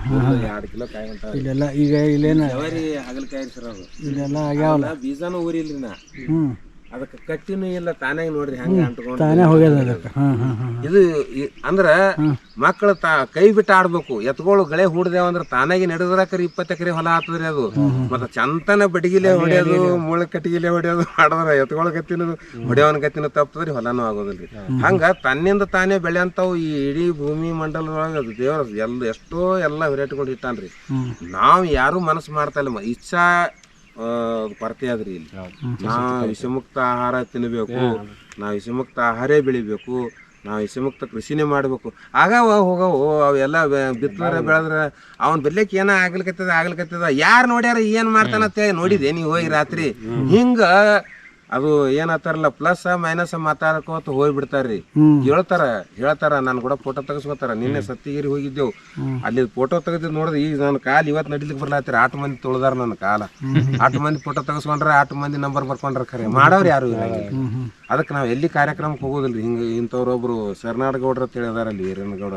Speaker 1: ಎರಡು ಕಿಲೋ ಕಾಯಿ ಹೊಂಟಾವ್ರಿ.
Speaker 2: ಇಲ್ಲೆಲ್ಲ ಈಗ ಇಲ್ಲೇನ?
Speaker 1: ಜವಾರಿ ಹಾಗಲಕಾಯಿ ಸರ್ ಅದು.
Speaker 2: ಇಲ್ಲೆಲ್ಲ ಆಗ್ಯಾವಲ್ಲ?
Speaker 1: ಅಲ್ಲ, ಬೀಜನೂ ನಾ
Speaker 2: ಹ್ಞೂ
Speaker 1: ಅದಕ್ಕೆ ಕಟ್ಟಿನೂ ಇಲ್ಲ ತಾನೇ ನೋಡ್ರಿ ಹಂಗ ಅಂಟ್ಕೊಂಡು
Speaker 2: ತಾನೇ ಹೋಗ್ಯದ ಅದಕ್ಕೆ. ಹಾಂ ಹಾಂ ಹಾಂ
Speaker 1: ಇದು ಇ- ಅಂದ್ರ ಮಕ್ಕಳು ತಾ ಕೈ ಬಿಟ್ಟು ಆಡ್ಬೇಕು. ಎತ್ಗಳು ಗಳೆ ಹೂಡ್ದೇವ ಅಂದ್ರೆ ತಾನಾಗಿ ನಡೆದ್ರಾಕರಿ ಇಪ್ಪತ್ತು ಎಕರೆ ಹೊಲ ಆತದ್ರಿ ಅದು. ಮತ್ತ ಚಂತನ ಬಡಗಿಲೆ ಹೊಡೆಯೋದು ಮುಳ್ಳ ಕಟ್ಟಿಗಿಲೆ ಹೊಡೆಯೋದು ಮಾಡಿದ್ರ ಎತ್ಗಳ ಗತ್ತಿನದು ಹೊಡೆಯವನ ಗತ್ತಿನ ತಪ್ಪದ್ರಿ ಹೊಲನೂ ಆಗೋದಿಲ್ರಿ. ಹಂಗ ತನ್ನಿಂದ ತಾನೇ ಬೆಳೆಯಂತಾವು ಈ ಇಡೀ ಭೂಮಿ ಮಂಡಲದೊಳಗ ಅದು ದೇವ್ರ ಎಲ್ಲ ಎಷ್ಟೋ ಎಲ್ಲ ವೆರೈಟಿಗಳು ಇಟ್ಟಾನ್ರಿ. ನಾವ್ ಯಾರು ಮನಸ್ಸು ಮಾಡ್ತಾ ಇಲ್ಲ. ಮ- ಇಚ್ಛಾ ಕೊರತೆ ಅದ್ರಿ ಇಲ್ಲಿ. ನಾ ವಿಷಮುಕ್ತ ಆಹಾರ ತಿನ್ನಬೇಕು ನಾವು ವಿಷಮುಕ್ತ ಆಹಾರೇ ಬೆಳಿಬೇಕು ನಾವು ವಿಷಮುಕ್ತ ಕೃಷಿನೇ ಮಾಡಬೇಕು. ಆಗ ಹೋಗವು ಅವೆಲ್ಲ ಬಿತ್ತದ್ರ ಬೆಳೆದ್ರ ಅವನ್ ಬರ್ಲಿಕ್ಕೆ ಏನ ಆಗ್ಲಿಕತ್ತದ ಆಗ್ಲಿಕತ್ತದ. ಯಾರು ನೋಡ್ಯಾರ ಏನ್ ಮಾಡ್ತಾನತ್ತೆ ನೋಡಿದೆ. ನೀವು ಹೋಗಿ ರಾತ್ರಿ. ಹಿಂಗ ಅದು ಏನತ್ತಾರಲ್ಲ ಪ್ಲಸ್ ಮೈನಸ್ ಮಾತಾಡ್ಕೋತ
Speaker 2: ಹೋಗ್ಬಿಡ್ತಾರ್ರಿ.
Speaker 1: ಹೇಳ್ತಾರ ಹೇಳ್ತಾರ ನಾನು ಕೂಡ ಫೋಟೋ ತೆಗಿಸ್ಕೋತಾರ. ನಿನ್ನೆ ಸತ್ತಿಗಿರಿ ಹೋಗಿದ್ದೆವು. ಅಲ್ಲಿ ಫೋಟೋ ತೆಗೆದ್ ನೋಡಿದ್ರೆ ಈಗ ನನ್ನ ಕಾಲ್ ಇವತ್ತು ನಡಿಲಿಕ್ಕೆ ಬರ್ಲಾತ್ರಿ ಆಟ ಮಂದಿ ತೊಳ್ದಾರ ನನ್ನ ಕಾಲ. ಆಟ ಮಂದಿ ಫೋಟೋ ತೆಗೆಸ್ಕೊಂಡ್ರೆ ಆಟ ಮಂದಿ ನಂಬರ್ ಬರ್ಕೊಂಡ್ರ ಖರೆ. ಮಾಡೋರು ಯಾರು ಅದಕ್ಕೆ ನಾವು ಎಲ್ಲಿ ಕಾರ್ಯಕ್ರಮಕ್ಕೆ ಹೋಗೋದಿಲ್ಲ ಹಿಂಗೆ ಇಂಥವ್ರೊಬ್ರು ಸರ್ನಾಡ್ ಗೌಡ್ರ ಅಂತ ಹೇಳಿದಾರ ಅಲ್ಲಿ ಗೌಡ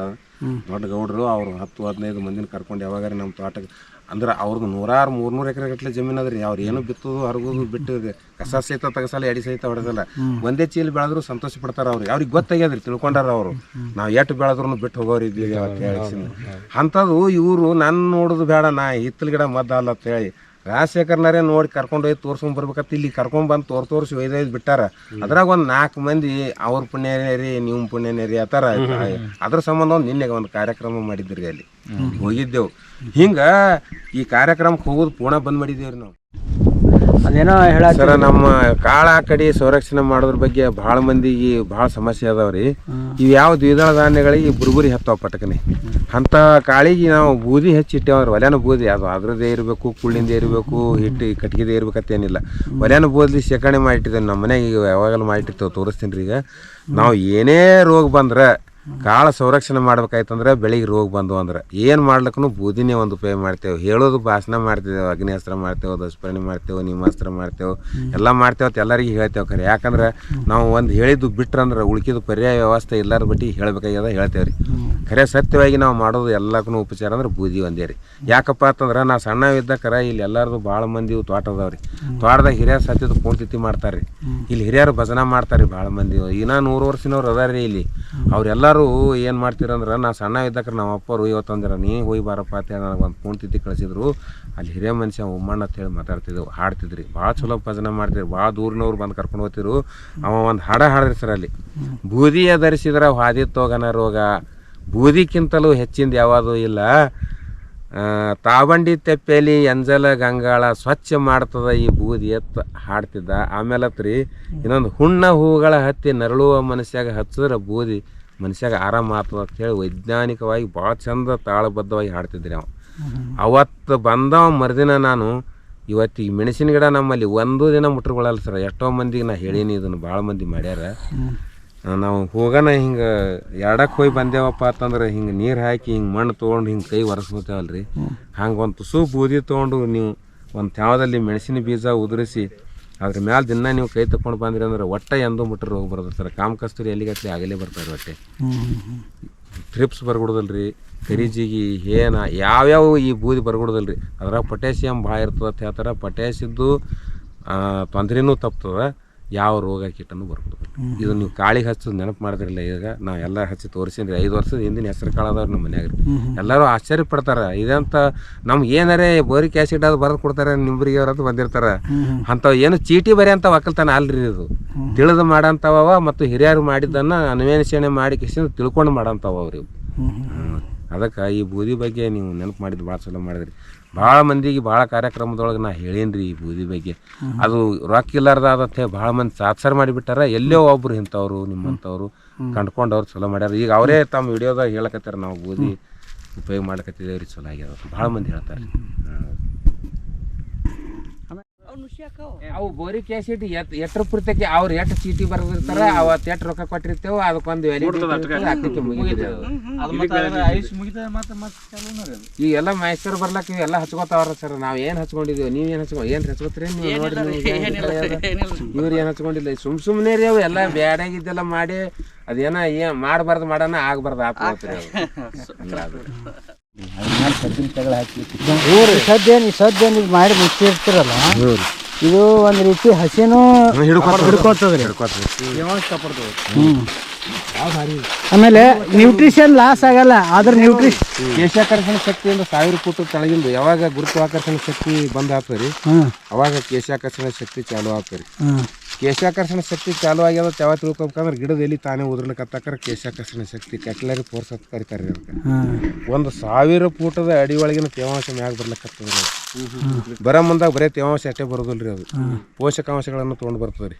Speaker 1: ದೊಡ್ಡ ಗೌಡ್ರು ಅವ್ರು ಹತ್ತು ಹದಿನೈದು ಮಂದಿನ ಕರ್ಕೊಂಡು ಯಾವಾಗಾರ ನಮ್ಮ ತೋಟಕ್ಕೆ ಅಂದ್ರೆ ಅವ್ರಿಗೆ ನೂರಾರು ಮೂರ್ನೂರು ಎಕರೆ ಗಟ್ಟಲೆ ಜಮೀನು ಅದ್ರಿ. ಅವ್ರು ಏನು ಬಿತ್ತೋದು, ಹರಗೋದು ಬಿಟ್ಟು ಕಸ ಸಹಿತ ತಗಸಲ್ಲ ಎಡಿ ಸಹಿತ ಹೊಡೆದಲ್ಲ. ಒಂದೇ ಚೀಲ ಬೆಳೆದ್ರು ಸಂತೋಷ ಪಡ್ತಾರ ಅವ್ರಿಗೆ ಅವ್ರಿಗೆ ಗೊತ್ತಾಗ್ಯದ್ರಿ, ತಿಳ್ಕೊಂಡಾರ ಅವರು. ನಾವು ಎಷ್ಟು ಬೆಳೆದ್ರು ಬಿಟ್ಟು ಹೋಗೋರು ಹೇಳಿ ಅಂಥದ್ದು ಇವರು ನನ್ನ ನೋಡೋದು ಬೇಡ, ನಾ ಹಿತ್ತಲ ಗಿಡ ಮದ್ದಲ್ಲ ಅಂತ ಹೇಳಿ ರಾಜಶೇಖರ್ನರೇ ನೋಡಿ ಕರ್ಕೊಂಡು ಹೋಗಿ ತೋರ್ಸ್ಕೊಂಡ್ ಬರ್ಬೇಕಂತ ಇಲ್ಲಿ ಕರ್ಕೊಂಡ್ ಬಂದು ತೋರ್ ತೋರಿಸಿ ಒಯ್ದೊಯ್ದು ಬಿಟ್ಟಾರ. ಅದ್ರಾಗ ಒಂದ್ ನಾಲ್ಕು ಮಂದಿ ಅವ್ರ ಪುಣ್ಯನೇ ರೀ ಪುಣ್ಯನೇರಿ ಆತರ. ರೀ ಆ ಥರ ಅದ್ರ ಸಂಬಂಧ ಒಂದು ನಿನ್ನೆ ಒಂದು ಕಾರ್ಯಕ್ರಮ ಮಾಡಿದ್ರಿ ಅಲ್ಲಿ. ಹೋಗಿದ್ದೆವು. ಹಿಂಗ ಈ ಕಾರ್ಯಕ್ರಮಕ್ಕೆ ಹೋಗೋದು ಪೂರ್ಣ ಬಂದ್ ಮಾಡಿದ್ದೇವ್ರಿ ನಾವು.
Speaker 2: ಅದೇನೋ ಹೇಳ
Speaker 1: ಸರ್ ನಮ್ಮ ಕಾಳ ಕಡಿ ಸಂರಕ್ಷಣೆ ಮಾಡೋದ್ರ ಬಗ್ಗೆ ಭಾಳ ಮಂದಿಗೆ ಭಾಳ ಸಮಸ್ಯೆ ಅದಾವ್ರಿ. ಇವು ಯಾವ ದ್ವಿದಳ ಧಾನ್ಯಗಳಿಗೆ ಬುರುಬುರಿ ಹತ್ತಾವ ಪಟಕನೆ. ಅಂತ ಕಾಳಿಗೆ ನಾವು ಬೂದಿ ಹೆಚ್ಚಿಟ್ಟೇವ್ರಿ ಒಲೆನ ಬೂದಿ. ಅದು ಅದ್ರದ್ದೇ ಇರಬೇಕು ಕುಳ್ಳಿಂದ ಇರಬೇಕು ಹಿಟ್ಟು ಕಟ್ಗಿದೇ ಇರ್ಬೇಕತ್ತೇನಿಲ್ಲ ಒಲೆನ ಬೂದಿ ಶೇಖರಣೆ ಮಾಡಿಟ್ಟಿದ್ದೇವೆ ನಮ್ಮ ಮನೆಗೆ ಈಗ ಯಾವಾಗಲೂ ಮಾಡಿಟ್ಟಿರ್ತೇವೆ ತೋರಿಸ್ತೀನಿ ರೀ ಈಗ. ನಾವು ಏನೇ ರೋಗ ಬಂದ್ರೆ ಕಾಳ ಸಂರಕ್ಷಣೆ ಮಾಡ್ಬೇಕಾಯ್ತಂದ್ರೆ ಬೆಳಿಗ್ಗೆ ರೋಗ ಬಂದು ಅಂದ್ರೆ ಏನು ಮಾಡ್ಲಿಕ್ಕೂ ಬೂದಿನೇ ಒಂದು ಉಪಯೋಗ ಮಾಡ್ತೇವೆ. ಹೇಳೋದು ಭಾಷಣ ಮಾಡ್ತೇವೆ, ಅಗ್ನಿಹಸ್ತ್ರ ಮಾಡ್ತೇವೆ ದಸ್ಪರಣಿ ಮಾಡ್ತೇವೆ, ನಿಮ್ಮಸ್ತ್ರ ಮಾಡ್ತೇವೆ, ಎಲ್ಲ ಮಾಡ್ತೇವೆ ಅಂತ ಎಲ್ಲರಿಗೆ ಹೇಳ್ತೇವೆ ಖರೆ. ಯಾಕಂದ್ರೆ ನಾವು ಒಂದು ಹೇಳಿದ್ದು ಬಿಟ್ರಂದ್ರೆ ಉಳ್ಕಿದ ಪರ್ಯಾಯ ವ್ಯವಸ್ಥೆ ಎಲ್ಲರ ಬಟ್ಟಿ ಹೇಳ್ಬೇಕಾಗ್ಯದ ಹೇಳ್ತೇವೆ ರೀ. ಖರೆ, ಸತ್ಯವಾಗಿ ನಾವು ಮಾಡೋದು ಎಲ್ಲಕ್ಕೂ ಉಪಚಾರ ಅಂದ್ರೆ ಬೂದಿ ಒಂದೇ ರೀ. ಯಾಕಪ್ಪ ಅಂತಂದ್ರೆ ನಾ ಸಣ್ಣ ಕರ ಇಲ್ಲಿ ಎಲ್ಲರದು ಭಾಳ ಮಂದಿ ತೋಟ ರೀ. ತೋಟದಾಗ ಹಿರಿಯರು ಸತ್ಯದ ಪೂರ್ತಿಥಿ ಮಾಡ್ತಾರೆ ಇಲ್ಲಿ ಹಿರಿಯರು ಭಜನ ಮಾಡ್ತಾರೆ ಭಾಳ ಮಂದಿ ಇನ್ನೂ ನೂರು ವರ್ಷನವ್ರು ರೀ ಇಲ್ಲಿ. ಅವ್ರೆಲ್ಲರೂ ಏನು ಮಾಡ್ತೀರಂದ್ರೆ ನಾ ಸಣ್ಣ ಇದ್ದಕ್ಕ ನಮ್ಮ ಅಪ್ಪರು ಇವತ್ತಂದ್ರೆ ನೀ ಹೋಗಿ ಬಾರಪ್ಪ ಅಂತ ಹೇಳಿ ನನಗೆ ಒಂದು ತಿದ್ದಿ ಕಳಿಸಿದ್ರು. ಅಲ್ಲಿ ಹಿರಿಯ ಮನುಷ್ಯ ಉಮ್ಮಣ್ಣ ಅಂತ ಹೇಳಿ ಮಾತಾಡ್ತಿದ್ದೆವು ಹಾಡ್ತಿದ್ರಿ. ಭಾಳ ಚಲೋ ಭಜನೆ ಮಾಡ್ತಿದ್ರು, ಭಾಳ ದೂರಿನವ್ರು ಬಂದು ಕರ್ಕೊಂಡು ಹೋಗ್ತಿರು ಅವ ಒಂದು ಹಾಡ ಹಾಡಿದ್ರಿ ಸರ್ ಅಲ್ಲಿ. ಬೂದಿಯ ಧರಿಸಿದ್ರೆ ತೋಗನ ರೋಗ. ಬೂದಿಕ್ಕಿಂತಲೂ ಹೆಚ್ಚಿಂದ ಯಾವುದೂ ಇಲ್ಲ. ತಾವಂಡಿ ತೆಪ್ಪೆಲಿ ಎಂಜಲ ಗಂಗಾಳ ಸ್ವಚ್ಛ ಮಾಡ್ತದ ಈ ಬೂದಿ ಎತ್ತ ಹಾಡ್ತಿದ್ದ. ಆಮೇಲೆ ಹತ್ರಿ ಇನ್ನೊಂದು ಹುಣ್ಣ ಹೂಗಳ ಹತ್ತಿ ನರಳುವ ಮನಸ್ಸಾಗ ಹಚ್ಚಿದ್ರೆ ಬೂದಿ. ಮನುಷ್ಯಾಗ ಆರಾಮ ಆಗ್ತದೆ ಅಂತ ಹೇಳಿ ವೈಜ್ಞಾನಿಕವಾಗಿ ಭಾಳ ಚಂದ ತಾಳಬದ್ಧವಾಗಿ ಹಾಡ್ತಿದ್ರಿ ಅವ. ಅವತ್ತು ಬಂದವ ಮರುದಿನ ನಾನು ಇವತ್ತಿಗೆ ಮೆಣಸಿನ ಗಿಡ ನಮ್ಮಲ್ಲಿ ಒಂದು ದಿನ ಮುಟ್ರುಗಳಲ್ಲ ಸರ್. ಎಷ್ಟೋ ಮಂದಿಗೆ ನಾ ಹೇಳೀನಿ ಇದನ್ನು ಭಾಳ ಮಂದಿ ಮಾಡ್ಯಾರ. ನಾವು ಹೋಗೋಣ ಹಿಂಗೆ ಎರಡಕ್ಕೆ ಹೋಗಿ ಬಂದೇವಪ್ಪ ಅಂತಂದ್ರೆ ಹಿಂಗೆ ನೀರು ಹಾಕಿ ಹಿಂಗೆ ಮಣ್ಣು ತೊಗೊಂಡು ಹಿಂಗೆ ಕೈ ಒರೆಸ್ಕೊತೇವಲ್ರಿ. ಹಂಗೆ ಒಂದು ತುಸು ಬೂದಿ ತೊಗೊಂಡು ನೀವು ಒಂದು ತ್ಯಾವದಲ್ಲಿ ಮೆಣಸಿನ ಬೀಜ ಉದುರಿಸಿ ಅದ್ರ ಮ್ಯಾಲೆ ದಿನ ನೀವು ಕೈ ತಕೊಂಡು ಬಂದ್ರಿ ಅಂದ್ರೆ ಒಟ್ಟೆ ಎಂದು ಮುಟ್ಟರು ರೋಗ ಬರೋದು ಸರ್. ಕಾಮ ಕಸ್ತೂರಿ ಎಲ್ಲಿಗಟ್ಲಿ ಆಗಲೇ ಬರ್ತಾರೆ ಹೊಟ್ಟೆ. ಟ್ರಿಪ್ಸ್ ಬರ್ಗುಡ್ದಲ್ರಿ ಕರಿಜಿಗಿ ಹೇನ ಯಾವ್ಯಾವ ಈ ಬೂದಿ ಬರ್ಗುಡ್ದಲ್ರಿ ಅದ್ರಾಗ ಪೊಟ್ಯಾಸಿಯಮ್ ಭಾಳ ಇರ್ತದೆ ಅಂತ ಹೇಳ್ತಾರೆ. ಪೊಟ್ಯಾಸಿದ್ದು ತೊಂದರೆನೂ ತಪ್ತದ. ಯಾವ ರೋಗ ಕೀಟನೂ ಬರ್ಬೋದು ಇದು ನೀವು ಕಾಳಿಗೆ ಹಚ್ಚೋದು ನೆನಪು ಮಾಡಿದ್ರಲ್ಲ ಈಗ, ನಾವು ಎಲ್ಲ ಹಚ್ಚಿ ತೋರಿಸಿದ್ರಿ ಐದು ವರ್ಷದ ಹಿಂದಿನ ಹೆಸರು ಕಾಳದವ್ರು ನಮ್ಮ ಮನ್ಯಾಗ ಎಲ್ಲರೂ ಆಶ್ಚರ್ಯ ಪಡ್ತಾರೆ. ಇದಂತ ನಮ್ಗೆ ಏನಾರೇ ಬೋರಿಕ್ ಆ್ಯಸಿಡ್ ಅದು ಬರೆದು ಕೊಡ್ತಾರೆ, ನಿಂಬರಿಗೆ ಅವ್ರದ್ದು ಬಂದಿರ್ತಾರೆ. ಅಂಥವು ಏನು ಚೀಟಿ ಬರೀ ಅಂತ ಒಕ್ಕಲ್ತನ ಅಲ್ರಿ ಇದು. ತಿಳಿದು ಮಾಡಂತವ ಮತ್ತು ಹಿರಿಯರು ಮಾಡಿದ್ದನ್ನು ಅನ್ವೇಷಣೆ ಮಾಡಿ ಕಿಸಿಂದ ತಿಳ್ಕೊಂಡು ಮಾಡಂತವ ಅವ್ರು ಇವು ಅದಕ್ಕೆ ಈ ಬೂದಿ ಬಗ್ಗೆ ನೀವು ನೆನಪು ಮಾಡಿದ್ದು ಭಾಳ ಚಲೋ ಮಾಡಿದ್ರಿ. ಭಾಳ ಮಂದಿಗೆ ಭಾಳ ಕಾರ್ಯಕ್ರಮದೊಳಗೆ ನಾ ಹೇಳೇನ್ರಿ ಈ ಬೂದಿ ಬಗ್ಗೆ. ಅದು ರೊಕ್ಕ ಇಲ್ಲಾರ್ದಾದಂತೆ ಭಾಳ ಮಂದಿ ಸಾತ್ಸಾರ ಮಾಡಿಬಿಟ್ಟಾರ. ಎಲ್ಲೋ ಒಬ್ರು ಇಂಥವ್ರು, ನಿಮ್ಮಂಥವ್ರು ಕಂಡ್ಕೊಂಡು ಅವ್ರು ಚಲೋ ಮಾಡ್ಯಾರ. ಈಗ ಅವರೇ ತಮ್ಮ ವಿಡಿಯೋದಾಗ ಹೇಳಕತ್ತಾರ ನಾವು ಬೂದಿ ಉಪಯೋಗ ಮಾಡ್ಕತ್ತಿದ್ದೇವೆ ರೀ ಚಲೋ ಆಗ್ಯದ ಭಾಳ ಮಂದಿ ಹೇಳ್ತಾರೆ ಅವು? ಬೋರಿಕ್ ಆಸಿಡ್ ಎಟ್ ಎಟ್ರ ಪೂರ್ತಕ್ಕೆ ಅವ್ರು ಎಷ್ಟು ಚೀಟಿ ಬರ್ದಿರ್ತಾರ ಅವತ್ ಎಷ್ಟು ರೊಕ್ಕ ಕೊಟ್ಟಿರ್ತೇವೆ ಅದಕ್ಕೊಂದು ವ್ಯಾಲ್ಯೂ ಮುಗಿದ ಈ ಎಲ್ಲ ಮೈಸೂರು ಬರ್ಲಕ್ ಇವೆಲ್ಲ ಹಚ್ಕೋತಾವ್ರ ಸರ್ ನಾವ್ ಏನ್ ಹಚ್ಕೊಂಡಿದೀವಿ ನೀವ್ ಏನ್ ಹಚ್ಕೊ ಏನ್ ಹಚ್ಕೋತ್ರಿ ಇವ್ರ ನೋಡ್ರಿ ಇವ್ರು ಏನ್ ಹಚ್ಕೊಂಡಿಲ್ಲ. ಸುಮ್ ಸುಮ್ನೆ ರೀ ಅವು ಎಲ್ಲ ಬ್ಯಾಡಾಗಿದ್ದೆಲ್ಲ ಮಾಡಿ ಅದೇನ ಏನ್ ಮಾಡ್ಬಾರ್ದು ಮಾಡೋಣ ಆಗ್ಬಾರ್ದು [LAUGHS] ಆತ್ರಿ
Speaker 2: ಸದ್ಯ ನೀವು ಸದ್ಯ ನೀವು ಮಾಡಿ ಮುಚ್ಚಿರ್ತಿರಲ್ಲ ಇದು ಒಂದು ರೀತಿ ಹಸಿನೂ ಹಿಡ್ಕೋತದ್ರಿ ಹ್ಮ್ ಆಮೇಲೆ ನ್ಯೂಟ್ರಿಷನ್ ಲಾಸ್ ಆಗಲ್ಲ ಆದ್ರೆ ನ್ಯೂಟ್ರಿಷನ್
Speaker 1: ಕೇಶಾಕರ್ಷಣ ಅಂದ್ರೆ ಸಾವಿರ ಫುಟ್ ಕೆಳಗಿಂದು ಯಾವಾಗ ಗುರುತ್ವಾಕರ್ಷಣ ಶಕ್ತಿ ಬಂದ್ ಆಗ್ತದ್ರಿ
Speaker 2: ರೀ
Speaker 1: ಅವಾಗ ಕೇಶಾಕರ್ಷಣ ಶಕ್ತಿ ಚಾಲು ಆಗ್ತದ್ರಿ
Speaker 2: ಹ್ಮ್
Speaker 1: ಕೇಶಾಕರ್ಷಣ ಶಕ್ತಿ ಚಾಲು ಆಗ್ಯದ ಯಾವ ತಿಳ್ಕೊಬೇಕಂದ್ರೆ ಗಿಡದ ಎಲ್ಲಿ ತಾನೇ ಉದುರ್ಲಿಕ್ಕತ್ತಾಕರ ಕೇಶಾಕರ್ಷಣ ಶಕ್ತಿ ಕೆಟ್ಲರಿ ಫೋರ್ಸ್ ಅಂತ ಕರಿತಾರೆ ರೀ ಅದಕ್ಕೆ
Speaker 2: ಹ್ಮ್
Speaker 1: ಒಂದು ಸಾವಿರ ಫೂಟದ ಅಡಿ ಒಳಗಿನ ತೇವಾಂಶ ಮ್ಯಾಗ ಬರ್ಲಿಕ್ಕತ್ತದ ರೀ ಬರ ಮುಂದಾಗ ಬರೀ ತೇವಾಂಶ ಅಷ್ಟೇ ಬರೋದಿಲ್ಲ ರೀ ಅದು ಪೋಷಕಾಂಶಗಳನ್ನು ತೊಗೊಂಡು ಬರ್ತದೆ ರೀ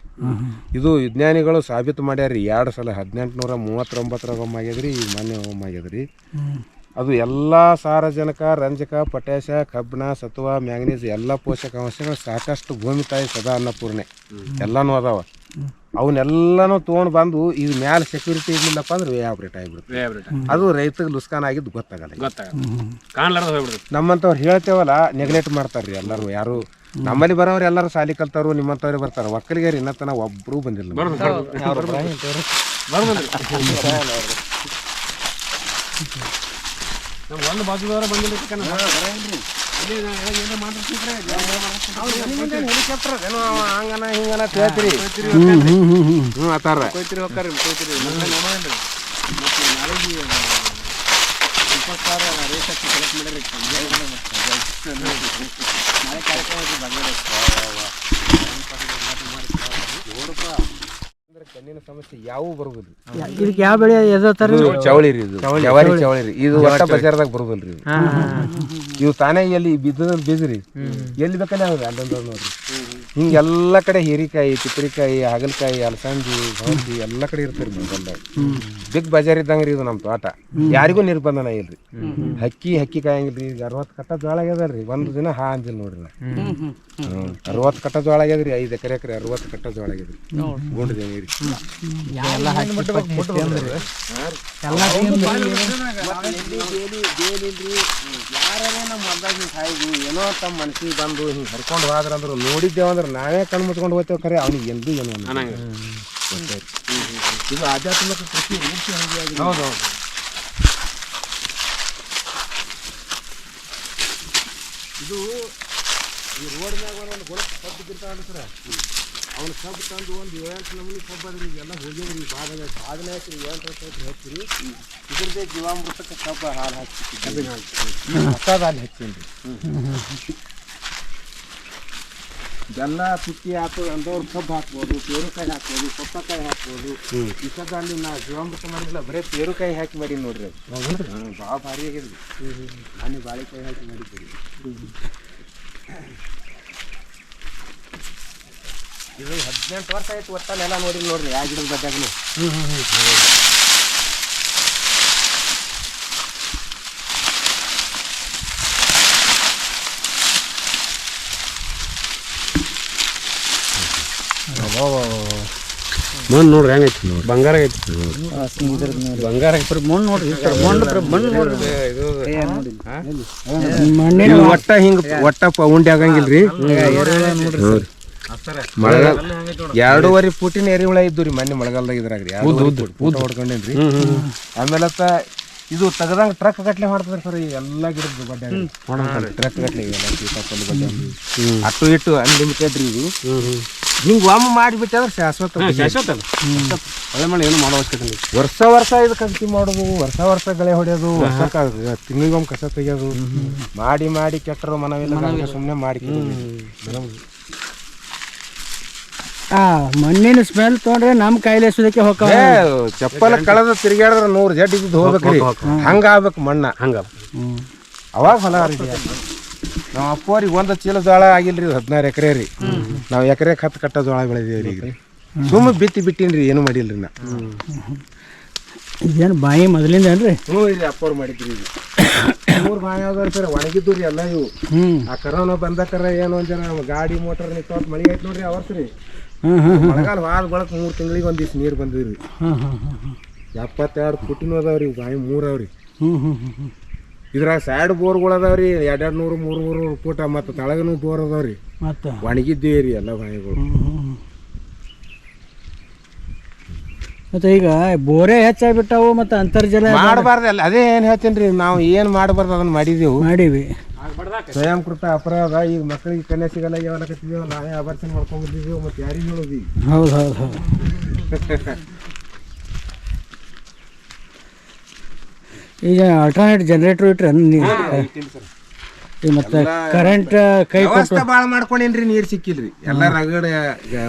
Speaker 1: ಇದು ವಿಜ್ಞಾನಿಗಳು ಸಾಬೀತು ಮಾಡ್ಯಾರ ರೀ ಎರಡು ಸಲ ಹದಿನೆಂಟು ನೂರ ಮೂವತ್ತೊಂಬತ್ತರಾಗ ಒಮ್ಮೆ ಈ ಈಗ ಮೊನ್ನೆ ಒಮ್ಮೆ ಆಗ್ಯದ್ರಿ ಅದು ಎಲ್ಲ ಸಾರಜನಕ ರಂಜಕ ಪೊಟ್ಯಾಷ ಕಬ್ಬಿಣ ಸತ್ವ ಮ್ಯಾಂಗನೀಸ್ ಎಲ್ಲ ಪೋಷಕಾಂಶಗಳು ಸಾಕಷ್ಟು ಭೂಮಿ ತಾಯಿ ಸದಾ ಅನ್ನಪೂರ್ಣೆ. ಎಲ್ಲನೂ ಅದಾವ. ಅವನ್ನೆಲ್ಲನೂ ತೊಗೊಂಡು ಬಂದು ಇದು ಮ್ಯಾಲ ಸೆಕ್ಯೂರಿಟಿ ಇರ್ಲಿಲ್ಲಪ್ಪ ಅಂದ್ರೆ ವೇ ಆಪ್ರೇಟ್ ಆಗಿಬಿಡುತ್ತೆ. ಅದು ರೈತಗೆ ಲುಸ್ಕಾನ್ ಆಗಿದ್ದು ಗೊತ್ತಾಗಲ್ಲ
Speaker 3: ನಮ್ಮಂಥವ್ರು ಹೋಗ್ಬಿಡುತ್ತೆ
Speaker 1: ನಮ್ಮಂತವ್ರು ಹೇಳ್ತೇವಲ್ಲ ನೆಗ್ಲೆಕ್ಟ್ ಮಾಡ್ತಾರ್ರಿ ಎಲ್ಲರೂ ಯಾರು. ನಮ್ಮಲ್ಲಿ ಬರೋರು ಎಲ್ಲರೂ ಸಾಲಿ ಕಲ್ತಾರು ನಿಮ್ಮಂಥವ್ರು ಬರ್ತಾರೆ. ಒಕ್ಕಲಿಗೆ ಇನ್ನತನ ತನ ಒಬ್ರು ಬಂದಿಲ್ಲ
Speaker 3: ನಮ್ಮ ಒಂದು ಬಾಜುದವರ ಬಂದಿಲ್ಲ
Speaker 1: ಹೆಲಿಕಾಪ್ಟರ್ ಹಂಗನ ಹಿಂಗನ ಹೇಳ್ತೀರಿ.
Speaker 2: ಹ್ಮ್ ಹ್ಮ್ ಹ್ಮ್ ಹ್ಮ್.
Speaker 1: ಹ್ಞೂ ಆತಾರ
Speaker 3: ಕೊಯ್ತಿರಿ ಹೋಗ್ತಾರೆ ಕೊಯ್ತಿರಿ
Speaker 1: ಕಣ್ಣಿನ ಸಮಸ್ಯೆ ಯಾವ ಬರುದಿಲ್ಲ
Speaker 2: ಇದಕ್ಕೆ ಯಾವ ಬೆಳೆ ಎದೋತಾರ
Speaker 1: ಇದು ಚವಳಿ ರೀ ಇದು. ಜವಾರಿ ಚವಳಿ. ರೀ. ಇದು ಒಟ್ಟ ಬಜಾರ್ದಾಗ ಬರುವುದಿಲ್ಲ ಇದು. ಇವು ತಾನೇ ಎಲ್ಲಿ ಬಿದ್ದ ಬೀಜ ರೀ ಎಲ್ಲಿ ಬೇಕಲ್ಲ ಅಲ್ಲೊಂದು ನೋಡ್ರಿ. ಹಿಂಗೆಲ್ಲ ಕಡೆ ಹೀರಿಕಾಯಿ ಚಿತ್ರಿಕಾಯಿ ಹಾಗಲಕಾಯಿ ಅಲಸಂದಿ ಸೌಂದಿ ಎಲ್ಲ ಕಡೆ ಇರ್ತೀರಿ ಮಳೆಗಾಲದಾಗ ಬಿಗ್ ಬಜಾರ್ ಇದ್ದಂಗೆ ರೀ ಇದು ನಮ್ಮ ತೋಟ ಯಾರಿಗೂ ನಿರ್ಬಂಧನ ಇಲ್ರಿ ಹಕ್ಕಿ ಹಕ್ಕಿ ಕಾಯಂಗಿಲ್ರಿ ಈಗ ಅರವತ್ತು ಕಟ್ಟ ಜೋಳ ಆಗ್ಯದಲ್ರಿ ಒಂದು ದಿನ ಹಾ ಅಂದಿಲ್ಲ ನೋಡ್ರಿ ನಾ ಹ್ಮ್ ಅರವತ್ತು ಕಟ್ಟ ಜೋಳ ಆಗ್ಯದ್ರಿ ಐದು ಎಕರೆ ಎಕರೆ ಅರವತ್ತು ಕಟ್ಟ ಜೋಳ ಆಗ್ಯದ್ರಿ ಗುಂಡ್ರಿ ರೀ ಯಾರೇ ನಮ್ಮ ಹೊಲ್ದಾಗ ಹಿಂಗೆ ಏನೋ ತಮ್ಮ ಮನಸ್ಸಿಗೆ ಬಂದು ಹಿಂಗೆ ಹರ್ಕೊಂಡು ಹೋದ್ರ ಅಂದ್ರೆ ನೋಡಿದ್ದೇವೆ ಅಂದ್ರೆ ನಾವೇ ಕಣ್ಣು ಮುಚ್ಕೊಂಡು ಹೋಗ್ತೇವೆ ಕರೆ ಅವ್ನಿಗೆ ಎಂದೂ ಏನು ಅನ್ನಂಗಿಲ್ಲ. ಗೊತ್ತಾಯ್ತು. ಇದು ಆಧ್ಯಾತ್ಮಿಕ ಕೃಷಿ ರೂಢಿ ಹಂಗೆ ಆಗಿದೆ. ಹೌದು ಹೌದು ಇದು ಈ ರೋಡ್ ಮ್ಯಾಗ ಒಂದೊಂದು ಗೊಳಕ್ಕೆ ಕಬ್ಬು ಬಿರ್ತಾವಲ್ಲ ಸರ ಅವ್ನ ಕಬ್ಬು ತಂದು ಒಂದು ಏಳೆಂಟು ನಮೂನಿ ಕಬ್ಬು ಅದ್ರಿ ಈಗೆಲ್ಲ ಹೋಗ್ಯದ್ರಿ ಬಾದಾಗ ಬಾದನೆ ಹಾಕಿರಿ ಏಳೆಂಟು ವರ್ಷ ಆಯ್ತು ಹಚ್ಚಿರಿ ಇದ್ರದ್ದೇ ಜೀವಾಮೃತಕ್ಕೆ ಕಬ್ಬು ಹಾಲು ಹಾಕಿ ಹೊಸದ ಹಾಲು ಹಚ್ಚೀನಿ ಬೆಲ್ಲ ತುಟ್ಟಿ ಹಾಕು ಅಂದವ್ರು ಕಬ್ಬು ಹಾಕ್ಬೋದು ಪೇರುಕಾಯಿ ಹಾಕ್ಬೋದು ಸೊಪ್ಪಕಾಯಿ ಹಾಕ್ಬೋದು. ಇಷ್ಟದಲ್ಲಿ ನಾ ಜೀವಾಮೃತ ಮಾಡಿದ್ಲ ಬರೀ ಪೇರುಕಾಯಿ ಹಾಕಿ ಮಾಡಿ ನೋಡ್ರಿ. ಅದು ಭಾಳ ಭಾರಿ ಆಗಿದ್ರಿ ನಾನು ಬಾಳೆಕಾಯಿ ಹಾಕಿ ಮಾಡಿದ್ದೀರಿ ಇದು ಹದಿನೆಂಟು ವರ್ಷ ಆಯ್ತು ಒಟ್ಟಲ್ಲಿ ಎಲ್ಲ ನೋಡಿ ನೋಡ್ರಿ ಯಾವ ಗಿಡದ ಬದ್ದಾಗನು
Speaker 3: ಮಣ್ಣು ನೋಡ್ರಿ ಹೆಂಗೈತಿ ಬಂಗಾರ ಐತಿ ಬಂಗಾರ ಐತಿ
Speaker 2: ಮಣ್ಣು ನೋಡ್ರಿ ಮಣ್ಣು ಮಣ್ಣು ನೋಡ್ರಿ.
Speaker 1: ಇದು
Speaker 2: ಮಣ್ಣಿನ
Speaker 1: ಒಟ್ಟ ಹಿಂಗ ಒಟ್ಟ ಪೌಂಡಿ ಆಗಂಗಿಲ್ರಿ. ನೋಡ್ರಿ. ಮಳೆಗಾಲ ಎರಡೂವರೆ ಫೂಟಿನ ಎರಿಹುಳ ಇದ್ದು ರೀ ಮೊನ್ನೆ ಮಳೆಗಾಲದಾಗ ಇದ್ರಾಗ್ರಿ. ಊಟ ಹೊಡ್ಕೊಂಡೇನ್ರಿ. ಆಮೇಲೆ ಇದು ತೆಗದಂಗ ಟ್ರಕ್ ಗಟ್ಲೆ ಮಾಡ್ತದ್ರಿ ಸರ್ ಈಗ ಎಲ್ಲ ಗಿಡದ ಬಡ್ಡೆ ಟ್ರಕ್ ಗಟ್ಲೆ ಇವೆಲ್ಲ ಸೀತಾಫಲ ಬಡ್ಡೆ ಅಟ್ಟು ಇಟ್ಟು ಅನ್ಲಿಮಿಟೆಡ್ ರೀ ಇದು. ಹಿಂಗ್ ಒಮ್ಮೆ ಮಾಡಿಬಿಟ್ಟಂದ್ರೆ ಶಾಶ್ವತ
Speaker 3: ಶಾಶ್ವತ ಒಳ್ಳೆ ಮಳೆ ಏನು ಮಾಡೋ ಅವಶ್ಯಕತೆ
Speaker 1: ವರ್ಷ ವರ್ಷ ಇದು ಅಂಕಿ ಮಾಡೋದು ವರ್ಷ ವರ್ಷ ಗಳೆ ಹೊಡೆಯೋದು ವರ್ಷ ತಿಂಗಳಿಗೊಮ್ಮೆ ಕಸ ತೆಗೆಯೋದು. ಮಾಡಿ ಮಾಡಿ ಕೆಟ್ಟರು ಮನವಿಲ್ಲ ಸುಮ್ಮನೆ ಮಾಡಿ
Speaker 2: ಆ ಮಣ್ಣಿನ ಸ್ಮೆಲ್ ತೊಗೊಂಡ್ರೆ ನಮ್ಮ ಕಾಯಿಲೆ ಸುದಕ್ಕೆ ಹೋಗ್ತಾವ
Speaker 1: ಚಪ್ಪಲ ಕಳೆದ ತಿರುಗಾಡಿದ್ರೆ ನೂರ್ ಜಡ್ ಇದ್ದು ಹೋಗ್ಬೇಕ್ರಿ ಹಂಗ ಆಗ್ಬೇಕು ಮಣ್ಣ.
Speaker 3: ಹಂಗ.
Speaker 1: ಅವಾಗ ಹೊಲ ನಾವ್ ನಮ್ಮ ಅಪ್ಪವ್ರಿಗೆ ಒಂದ್ ಚೀಲ ಜೋಳ ಆಗಿಲ್ರಿ ಹದಿನಾರು ಎಕರೆ ರೀ. ನಾವು ಎಕರೆ ಹತ್ತು ಕಟ್ಟ ಜೋಳ ಬೆಳೆದೀವಿ ಈಗ ರೀ. ಸುಮ್ಮ ಬಿತ್ತಿ ಬಿಟ್ಟಿನ್ರಿ ಏನು ಮಾಡಿಲ್ರಿ ನಾ.
Speaker 2: ಇದೇನು ಬಾಯಿ ಮೊದಲಿಂದ ಏನ್ರಿ?
Speaker 1: ಹ್ಞೂ ಇಲ್ಲಿ ಅಪ್ಪವ್ರು ಮಾಡಿದ್ರಿ ಇದು ಮೂರು ಬಾಯಿ ಯಾವ್ದಾರು ಸರ್ ಒಣಗಿದ್ದು ರೀ ಎಲ್ಲ ಇವು. ಆ ಕರೋನಾ ಬಂದಕರ ಏನು ಒಂದ್ ಜನ ಗಾಡಿ ಮೋಟರ್ ನಿಂತ ಮಳಿ ಆಯ್ತು ನೋಡ್ರಿ ಅವತ್ತು ರೀ. ಮಳೆಗಾಲ ವಾದ ಬಳಕ ಮೂರು ತಿಂಗಳಿಗೆ ಒಂದ್ ದಿವ್ಸ ನೀರು ಬಂದಿದ್ರಿ. ಎಪ್ಪತ್ತೆರಡು ಫುಟಿನೂ ಅದಾವ್ರಿ ಬಾಯಿ ಮೂರು ಅವ್ರಿ. ಇದ್ರಾಗ ಸೈಡ್ ಬೋರ್ಗಳು ಅದಾವ್ರಿ ಎರಡೆರಡು ನೂರು ಮೂರು ಮೂರು ಫೂಟ ಮತ್ತು ತಳಗನು ಬೋರ್ ಅದಾವ್ರಿ.
Speaker 2: ಮತ್ತು?
Speaker 1: ಒಣಗಿದ್ದೀವಿ ರೀ ಎಲ್ಲ ಬಾಯಿಗಳು.
Speaker 2: ಮತ್ತೆ ಈಗ ಬೋರೆ ಹೆಚ್ಚಾಗ್ಬಿಟ್ಟಾವು ಮತ್ತೆ ಅಂತರ್ಜಲ
Speaker 1: ಮಾಡಬಾರ್ದಲ್ಲ ಅದೇ ಏನು ಹೇಳ್ತೀನಿ ರೀ ನಾವು ಏನು ಮಾಡಬಾರ್ದು ಅದನ್ನ ಮಾಡಿದೀವಿ.
Speaker 2: ಮಾಡೀವಿ.
Speaker 1: ಸ್ವಯಂ ಕೃತ ಅಪರಾಧ ಈಗ ಮಕ್ಕಳಿಗೆ ಕನ್ಯಾ ಸಿಗಲ್ಲ ಯಾವಲ್ಲ ಕತ್ತಿದೇವು ನಾವೇ ಅಬರ್ಷನ್ ಮಾಡ್ಕೊಂಡಿದ್ದೀವಿ ಮತ್ತೆ ಯಾರಿಗೆ ಹೇಳೋದು ಈಗ?
Speaker 2: ಹೌದು ಹೌದು ಹೌದು. ಈಗ ಅಲ್ಟರ್ನೇಟ್ ಜನರೇಟರ್ ಇಟ್ರೆ ನೀವು ಈಗ ಮತ್ತೆ ಕರೆಂಟ್ ಕೈ ಕೊಟ್ಟು
Speaker 1: ವ್ಯವಸ್ಥೆ ಭಾಳ ಮಾಡ್ಕೊಂಡೇನ್ರಿ ನೀರ್ ಸಿಕ್ಕಿಲ್ರಿ. ಎಲ್ಲ ರಗಡ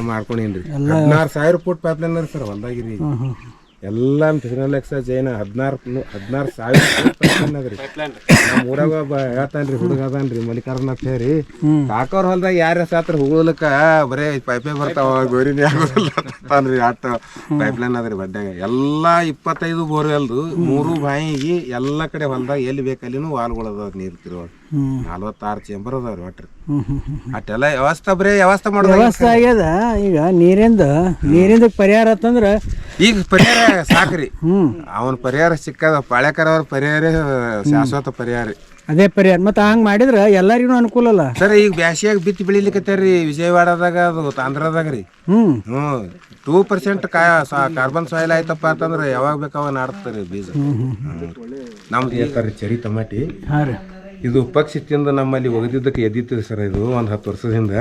Speaker 1: ಮಾಡ್ಕೊಂಡೇನ್ರಿ. ಹದಿನಾರು ಸಾವಿರ ಫುಟ್ ಪೈಪ್ ಲೈನ್ ಸರ್ ಹೊಲ್ದಾಗಿರಿ.
Speaker 2: ಹ್ಞೂ
Speaker 1: ಫಿಫ್ಟಿನಲ್ ಎಕ್ಸ ಜೈನ ಹದಿನಾರು ಹದಿನಾರು ಸಾವಿರ ಅದ್ರಿ ನಮ್ಮ ಊರಾಗ ಒಬ್ಬ ಹೇಳ್ತಾನ್ರಿ ಹುಡುಗ ಅದಾನ್ರಿ ಮಲ್ಲಿಕಾರ್ಜುನ ಅಂತ ಹೇಳಿ ಕಾಕೋರ್ ಹೊಲ್ದಾಗ ಯಾರ ಸಾತ್ರ ಹೋಗ್ಲಕ್ಕ ಬರೇ ಪೈಪೇ ಬರ್ತಾವ ಗೋರಿನೇ ಆಗೋದಿಲ್ಲ ಅಂತಾನ್ರಿ ಆಟ ಪೈಪ್ ಲೈನ್ ಅದ್ರಿ ಬಡ್ಡ್ಯಾಗ. ಎಲ್ಲಾ ಇಪ್ಪತ್ತೈದು ಬೋರ್ವೆಲ್ದು ಮೂರು ಬಾಯಿಗೆ ಎಲ್ಲ ಕಡೆ ಹೊಲ್ದಾಗ ಎಲ್ಲಿ ಬೇಕಲ್ಲಿನೂ ವಾಲ್ಗಳು ನೀರು ತಿರುವಾಗ ನಲ್ವತ್ತಾರು ಚೇಂಬರ್ ಅದಾವ್ರಿ ಒಟ್ರಿ. ಅಟ್ಟೆಲ್ಲ ವ್ಯವಸ್ಥೆ ಬರೀ ವ್ಯವಸ್ಥೆ ಮಾಡೋದು
Speaker 2: ವ್ಯವಸ್ಥೆ ಆಗ್ಯದ. ಈಗ ನೀರಿಂದ ನೀರಿಂದ ಪರಿಹಾರ ಆತಂದ್ರೆ
Speaker 1: ಈಗ ಪರಿಹಾರ ಸಾಕ್ರಿ. ಅವನ ಪರಿಹಾರ ಸಿಕ್ಕದ ಪಾಳ್ಯಕರವ್ರ ಪರಿಹಾರ ಶಾಶ್ವತ ಪರಿಹಾರ.
Speaker 2: ಅದೇ ಪರಿಹಾರ. ಮತ್ತೆ ಹಂಗೆ ಮಾಡಿದ್ರೆ ಎಲ್ಲರಿಗೂ ಅನುಕೂಲ ಅಲ್ಲ.
Speaker 1: ಸರ್ ಈಗ ಬ್ಯಾಸಿಯಾಗ ಬಿತ್ತಿ ಬೆಳಿಲಿಕತ್ತಾರ್ರಿ ವಿಜಯವಾಡದಾಗ ಅದು ಆಂಧ್ರದಾಗ ರೀ
Speaker 2: ಹ್ಞೂ
Speaker 1: ಟೂ ಪರ್ಸೆಂಟ್ ಕಾ ಕಾರ್ಬನ್ ಸಾಯಿಲ್ ಆಯ್ತಪ್ಪ ಅಂತಂದ್ರೆ ಯಾವಾಗ ಬೇಕಾವಾಗ ನಾಡ್ತಾರೆ ಬೀಜ. ನಮ್ದು ಹೇಳ್ತಾರೆ ಚರಿ ಟಮಾಟಿ.
Speaker 2: ಹಾಂ ರೀ.
Speaker 1: ಇದು ಪಕ್ಷಿ ತಿಂದು ನಮ್ಮಲ್ಲಿ ಒಗೆದಿದ್ದಕ್ಕೆ ಎದ್ದಿತ್ತು ಸರ್ ಇದು, ಒಂದು ಹತ್ತು ವರ್ಷದಿಂದ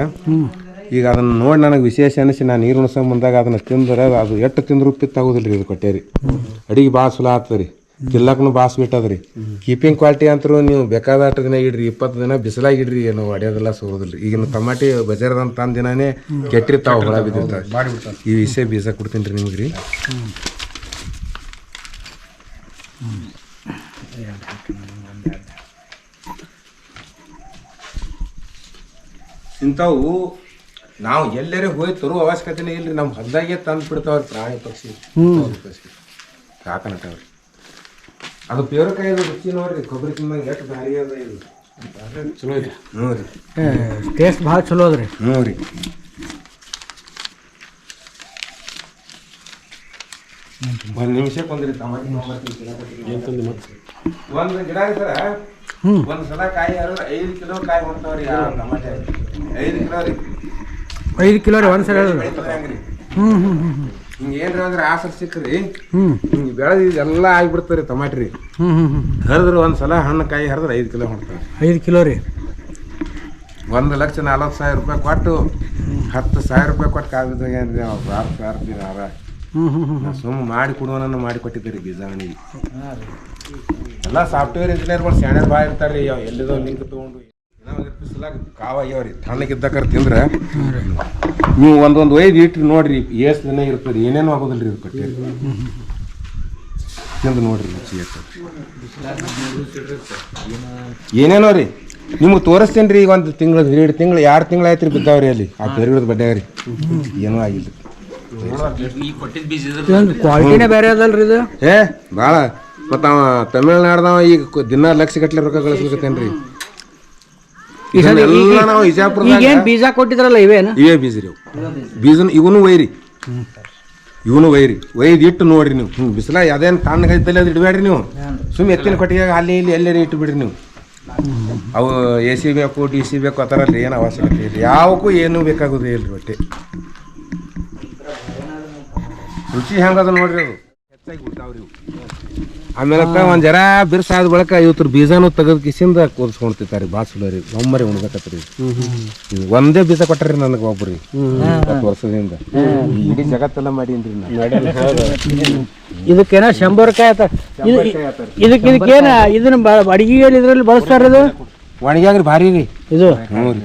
Speaker 1: ಈಗ ಅದನ್ನು ನೋಡಿ ನನಗೆ ವಿಶೇಷ ಅನಿಸಿ, ನಾನು ನೀರು ಉಣ್ಸೋ ಬಂದಾಗ ಅದನ್ನು ತಿಂದ್ರೆ ಅದು ಎಷ್ಟು ತಿಂದರೂ ಪಿತ್ತಾಗೋದಿಲ್ಲ ರೀ ಇದು ಕೊಟ್ಟೇರಿ. ಅಡಿಗೆ ಭಾಳ ಸುಲ ಆಗ್ತದೆ ರೀ ತಿಲ್ಲಕ್ಕೂ ಬಾಸ್ ಬಿಟ್ಟದ್ರಿ ಕೀಪಿಂಗ್ ಕ್ವಾಲಿಟಿ ಅಂತರೂ ನೀವು ಬೇಕಾದಷ್ಟು ದಿನ ಇಡ್ರಿ, ಇಪ್ಪತ್ತು ದಿನ ಬಿಸಿಲಾಗಿ ಇಡ್ರಿ, ಏನು ಹೊಡೆಯೋದೆಲ್ಲ ರೀ ಈಗಿನ ಟಮಾಟಿ ಬಜಾರ್ದಂತ ತಂದು ದಿನನೇ ಕೆಟ್ಟಿರ್ತಾವ, ಹೊಳ ಬಿದ್ದಿರ್ತಾವೆ. ಈ ವಿಷಯ ಬೀಜ ಕೊಡ್ತೀನಿ ರೀ ನಿಮ್ಗೆ ರೀ ಇಂಥವು ನಾವು ಎಲ್ಲರೇ ಹೋಗಿ ತರೋ ಅವಶ್ಯಕತೆನೇ ಇಲ್ರಿ. ನಮ್ಮ ಹೊಲದಾಗೆ ತಂದು ಬಿಡ್ತಾವ್ರಿ ಪ್ರಾಣಿ ಪಕ್ಷಿ. ಪಕ್ಷಿ. ಸಾಕನಟವ್ರಿ ಅದು ಪೇರಕಾಯಿ ಅದು ರುಚಿ ನೋಡ್ರಿ. ಕೊಬ್ಬರಿ ತಿಂದಂಗೆ ಎಷ್ಟು ಭಾರಿ ಅದ ಇಲ್ಲ ಚಲೋ ಇದೆ. ಹ್ಞೂ ರೀ.
Speaker 2: ಟೇಸ್ಟ್ ಭಾಳ ಚಲೋ ಅದ್ರಿ.
Speaker 1: ಹ್ಞೂ ರೀ. ಒಂದು ನಿಮಿಷಕ್ಕೆ ಒಂದ್ರಿ ಟಮಾಟಿ ಒಂದು ಗಿಡ ಸರ ಒಂದು ಸಲ ಕಾಯಿ ಹರಿದ್ರೆ ಐದು ಕಿಲೋ ಕಾಯಿ ಹೊಂಟಾವ್ರಿ ಆ ಟಮಾಟೆ ಐದು ಕಿಲೋ ರೀ.
Speaker 2: ಐದು ಕಿಲೋ ರೀ ಒಂದು ಸಲ
Speaker 1: ಹಂಗ್ರಿ.
Speaker 2: ಹ್ಞೂ ಹ್ಞೂ ಹ್ಞೂ
Speaker 1: ಹಿಂಗೆ ಏನ್ರಿ ಅಂದ್ರೆ ಆಸರ್ ಸಿಕ್ಕ್ರಿ.
Speaker 2: ಹ್ಞೂ
Speaker 1: ಹಿಂಗೆ ಬೆಳೆದು ಎಲ್ಲ ಆಗಿಬಿಡ್ತಾರೆ ಟಮಾಟಿ ರೀ.
Speaker 2: ಹ್ಞೂ ಹ್ಞೂ ಹ್ಞೂ
Speaker 1: ಹರಿದ್ರೆ ಒಂದು ಸಲ ಹಣ್ಣು ಕಾಯಿ ಹರಿದ್ರೆ ಐದು ಕಿಲೋ ಹೊಂಟಾವ್ರಿ
Speaker 2: ಐದು ಕಿಲೋ ರೀ.
Speaker 1: ಒಂದು ಲಕ್ಷ ನಲ್ವತ್ತು ಸಾವಿರ ರೂಪಾಯಿ ಕೊಟ್ಟು ಹತ್ತು ಸಾವಿರ ರೂಪಾಯಿ ಕೊಟ್ಟು ಕಾಗದಾಗ ಏನ್ರಿ ಅವ್ರು ಆರು ಸಾವಿರ ದಿನ
Speaker 2: ಹ್ಞೂ ಹ್ಞೂ ಹ್ಞೂ
Speaker 1: ಸುಮ್ಮ ಮಾಡಿ ಕೊಡುವನ ಮಾಡಿ ಕೊಟ್ಟಿದ್ದೀರಿ ಬೀಜಾವಣಿಗೆ ಎಲ್ಲ ಸಾಫ್ಟ್ವೇರ್ ಇಂಜಿನಿಯರ್ಗಳು ಸ್ಯಾಣ್ಯರ್ ಭಾಳ ಇರ್ತಾರೆ ರೀ ಎಲ್ಲಿದೋ ಲಿಂಕ್ ತೊಗೊಂಡು. ಬಿಸಿಲಾಗ ಕಾವ ಆಗ್ಯಾವ್ರಿ ತಣ್ಣಗಿದ್ದಕ್ಕಾರ ತಿಂದ್ರೆ. ನೀವು ಒಂದೊಂದು ಒಯ್ದು ಇಟ್ಟು ನೋಡ್ರಿ ಎಷ್ಟು ದಿನ ಇರ್ತದೆ ಏನೇನು ಆಗೋದಿಲ್ಲ ರೀ ಇದು ಕಟ್ಟಿ ತಿಂದು ನೋಡ್ರಿ ರುಚಿ ಏನೇನೋ ರೀ ನಿಮ್ಗೆ ತೋರಿಸ್ತೀನಿ ರೀ ಈಗ ಒಂದು ತಿಂಗಳು ಎರಡು ತಿಂಗಳು ಎರಡು ತಿಂಗಳು ಆಯ್ತು ರೀ ಬಿದ್ದಾವ್ರಿ ಅಲ್ಲಿ. ಆ ಬೇರೆ ಬಡ್ಡೆ ರೀ ಏನೂ ಆಗಿಲ್ಲ.
Speaker 2: ಕ್ವಾಲಿಟಿನೇ ಬೇರೆ ಅದಲ್ರಿ ಇದು?
Speaker 1: ಏ ಭಾಳ ಮತ್ತು ಅವ ತಮಿಳ್ನಾಡ್ದವ ಈಗ ದಿನ ಲಕ್ಷ ಗಟ್ಟಲೆ ರೊಕ್ಕ ಗಳಿಸ್ಬೇಕೇನ್ರಿ?
Speaker 2: ಈ ಸಲ
Speaker 1: ಎಲ್ಲ ನಾವು
Speaker 2: ಬೀಜ ಕೊಟ್ಟಿದ್ರಲ್ಲ ಇವೇನು?
Speaker 1: ಇವೇ ಬೀಜ ರೀ ಬೀಜನ ಇವನು ಒಯ್ರಿ. ಇವನು ವೈರಿ ಒಯ್ದು ಇಟ್ಟು ನೋಡ್ರಿ ನೀವು. ಹಿಂಗೆ ಬಿಸಿಲ ಅದೇನು ತಣ್ಣಗೈತಲ್ಲಿ ಅದು ಇಡಬೇಡ್ರಿ ನೀವು. ಸುಮ್ಮನೆ ಎತ್ತಿನ ಕೊಟ್ಟಿಗೆ ಅಲ್ಲಿ ಇಲ್ಲಿ ಎಲ್ಲೇ ಇಟ್ಟು ಬಿಡ್ರಿ ನೀವು. ಅವು ಎ ಸಿ ಬೇಕು ಡಿ ಸಿ ಬೇಕು ಆ ಥರ ಅಲ್ಲಿ ಏನು ಅವಶ್ಯಕತೆ ಇಲ್ಲ ಯಾವಕ್ಕೂ ಏನೂ ಬೇಕಾಗೋದೇ ಇಲ್ಲ ಒಟ್ಟೆ ರುಚಿ ಹೆಂಗದ ನೋಡ್ರಿ ಅದು? ಆಮೇಲೆ ಒಂದು ಜರ ಬಿರ್ಸಾದ ಬಳಿಕ ಇವತ್ತರ ಬೀಜನೂ ತೆಗೆದು ಕಿಸಿಂದ ಕೂದಿಸ್ಕೊಂಡ್ತಿರ್ತಾರೆ ಭಾಳ ಚಲೋ ರೀ. ಒಮ್ಮರಿ ಉಣ್ಬೇಕತ್ರಿ. ಇದು ಒಂದೇ ಬೀಜ ಕೊಟ್ಟರಿ ನನಗೆ ಒಬ್ಬರಿ ಹತ್ತು ವರ್ಷದಿಂದ. ಇಡೀ ಜಗತ್ತೆಲ್ಲ ಮಾಡೀನ್ರಿ
Speaker 2: ಇದಕ್ಕೇನ ಶಂಬರ್ಕಾಯಿ ಆತ. ಇದು ಇದಕ್ಕೆ ಇದಕ್ಕೇನ ಇದನ್ನ ಬ- ಇದ್ರಲ್ಲಿ ಇದರಲ್ಲಿ ಬಳಸ್ತಾರ ಇದು?
Speaker 1: ಒಣಗ್ಯಾಗ್ರಿ ಭಾರಿ ರೀ.
Speaker 2: ಇದು?
Speaker 1: ಹ್ಞೂ ರೀ.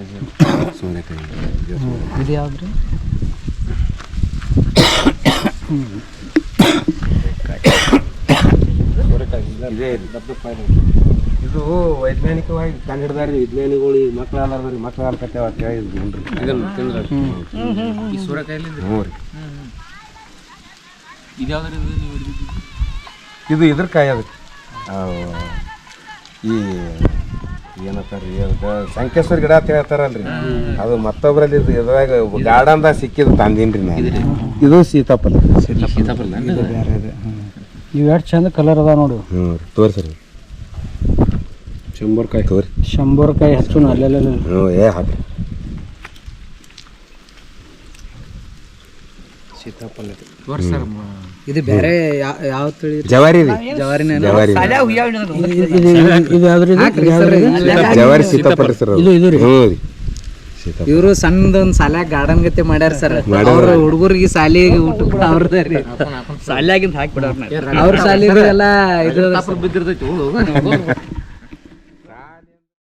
Speaker 1: ಸೂರ್ಯಕಾಯಿ
Speaker 2: ಇದು ಯಾವ್ದ್ರಿ?
Speaker 1: ಇದೇ ವೈಜ್ಞಾನಿಕವಾಗಿ ಕಂಡಿಡ್ದಾರಿ ವಿಜ್ಞಾನಿಗಳು ಈ ಮಕ್ಳು ಅಲ್ಲಾರ್ದ್ರಿ ಮಕ್ಳು ಹಾಲ್ಕತ್ತೇವ ಅಂತ ಹೇಳಿ ಇದು ನೋಡ್ರಿ
Speaker 3: ಈ ಸೂರಕಾಯಲ್ಲಿ
Speaker 1: ಹ್ಞೂ ರೀ.
Speaker 3: ಇದು
Speaker 1: ಇದ್ರ ಕಾಯಿ ಅದಕ್ಕೆ. ಈ ಏನಂತಾರ ಅದಕ್ಕೆ ಸಂಕೇಶ್ವರ ಗಿಡ ಅಂತ ಹೇಳ್ತಾರಲ್ರಿ. ಅದು ಮತ್ತೊಬ್ರಲ್ಲಿ ಇದು ಇದ್ರಾಗ ಗಾರ್ಡನ್ದಾಗ ಸಿಕ್ಕಿದ್ದು ರೀ ನಾನು. ಇದು ಸೀತಾಫಲ.
Speaker 2: ಇವು ಎಷ್ಟು ಚಂದ ಕಲರ್ ಅದಾವ ನೋಡು.
Speaker 1: ಹ್ಞೂ ರೀ. ತೋರಿಸ್ರಿ ಶಂಬರ್ಕಾಯಿ. ತೋರಿ.
Speaker 2: ಶಂಬರ್ಕಾಯಿ ಹಚ್ಚು ಅಲ್ಲೆಲ್ಲ
Speaker 1: ಹ್ಞೂ ಏ ಹಾಕ್ರಿ.
Speaker 3: ಇದು ಬೇರೆ ಯಾವ ತಳಿ
Speaker 1: ಜವಾರಿ ರೀ.
Speaker 3: ಜವಾರಿನ
Speaker 1: ಜವಾರಿ
Speaker 2: ಇದು ಇದು?
Speaker 1: ಜವಾರಿ ಸೀತಾಫಲ ಸರ್
Speaker 2: ಇದು ಇದು ರೀ?
Speaker 1: ಹ್ಞೂ ರೀ. ಸೀತಾಫಲ
Speaker 3: ಇವರು ಸಣ್ಣದೊಂದ್ ಸಾಲ್ಯಾಗ ಗಾರ್ಡನ್ ಗತೆ ಮಾಡ್ಯಾರ ಸರ್. ಅವ್ರ ಹುಡುಗರಿಗೆ ಸಾಲಿಗೆ ಊಟ ಅವ್ರದ ರೀ ಸಾಲ್ಯಾಗಿಂದ ಹಾಕ್ಬಿಡವ್ರ ಅವ್ರ ಸಾಲಿಗೆ ಎಲ್ಲ ಇದು ಬಿದ್ದಿರ್ತೈತಿ [LAUGHS]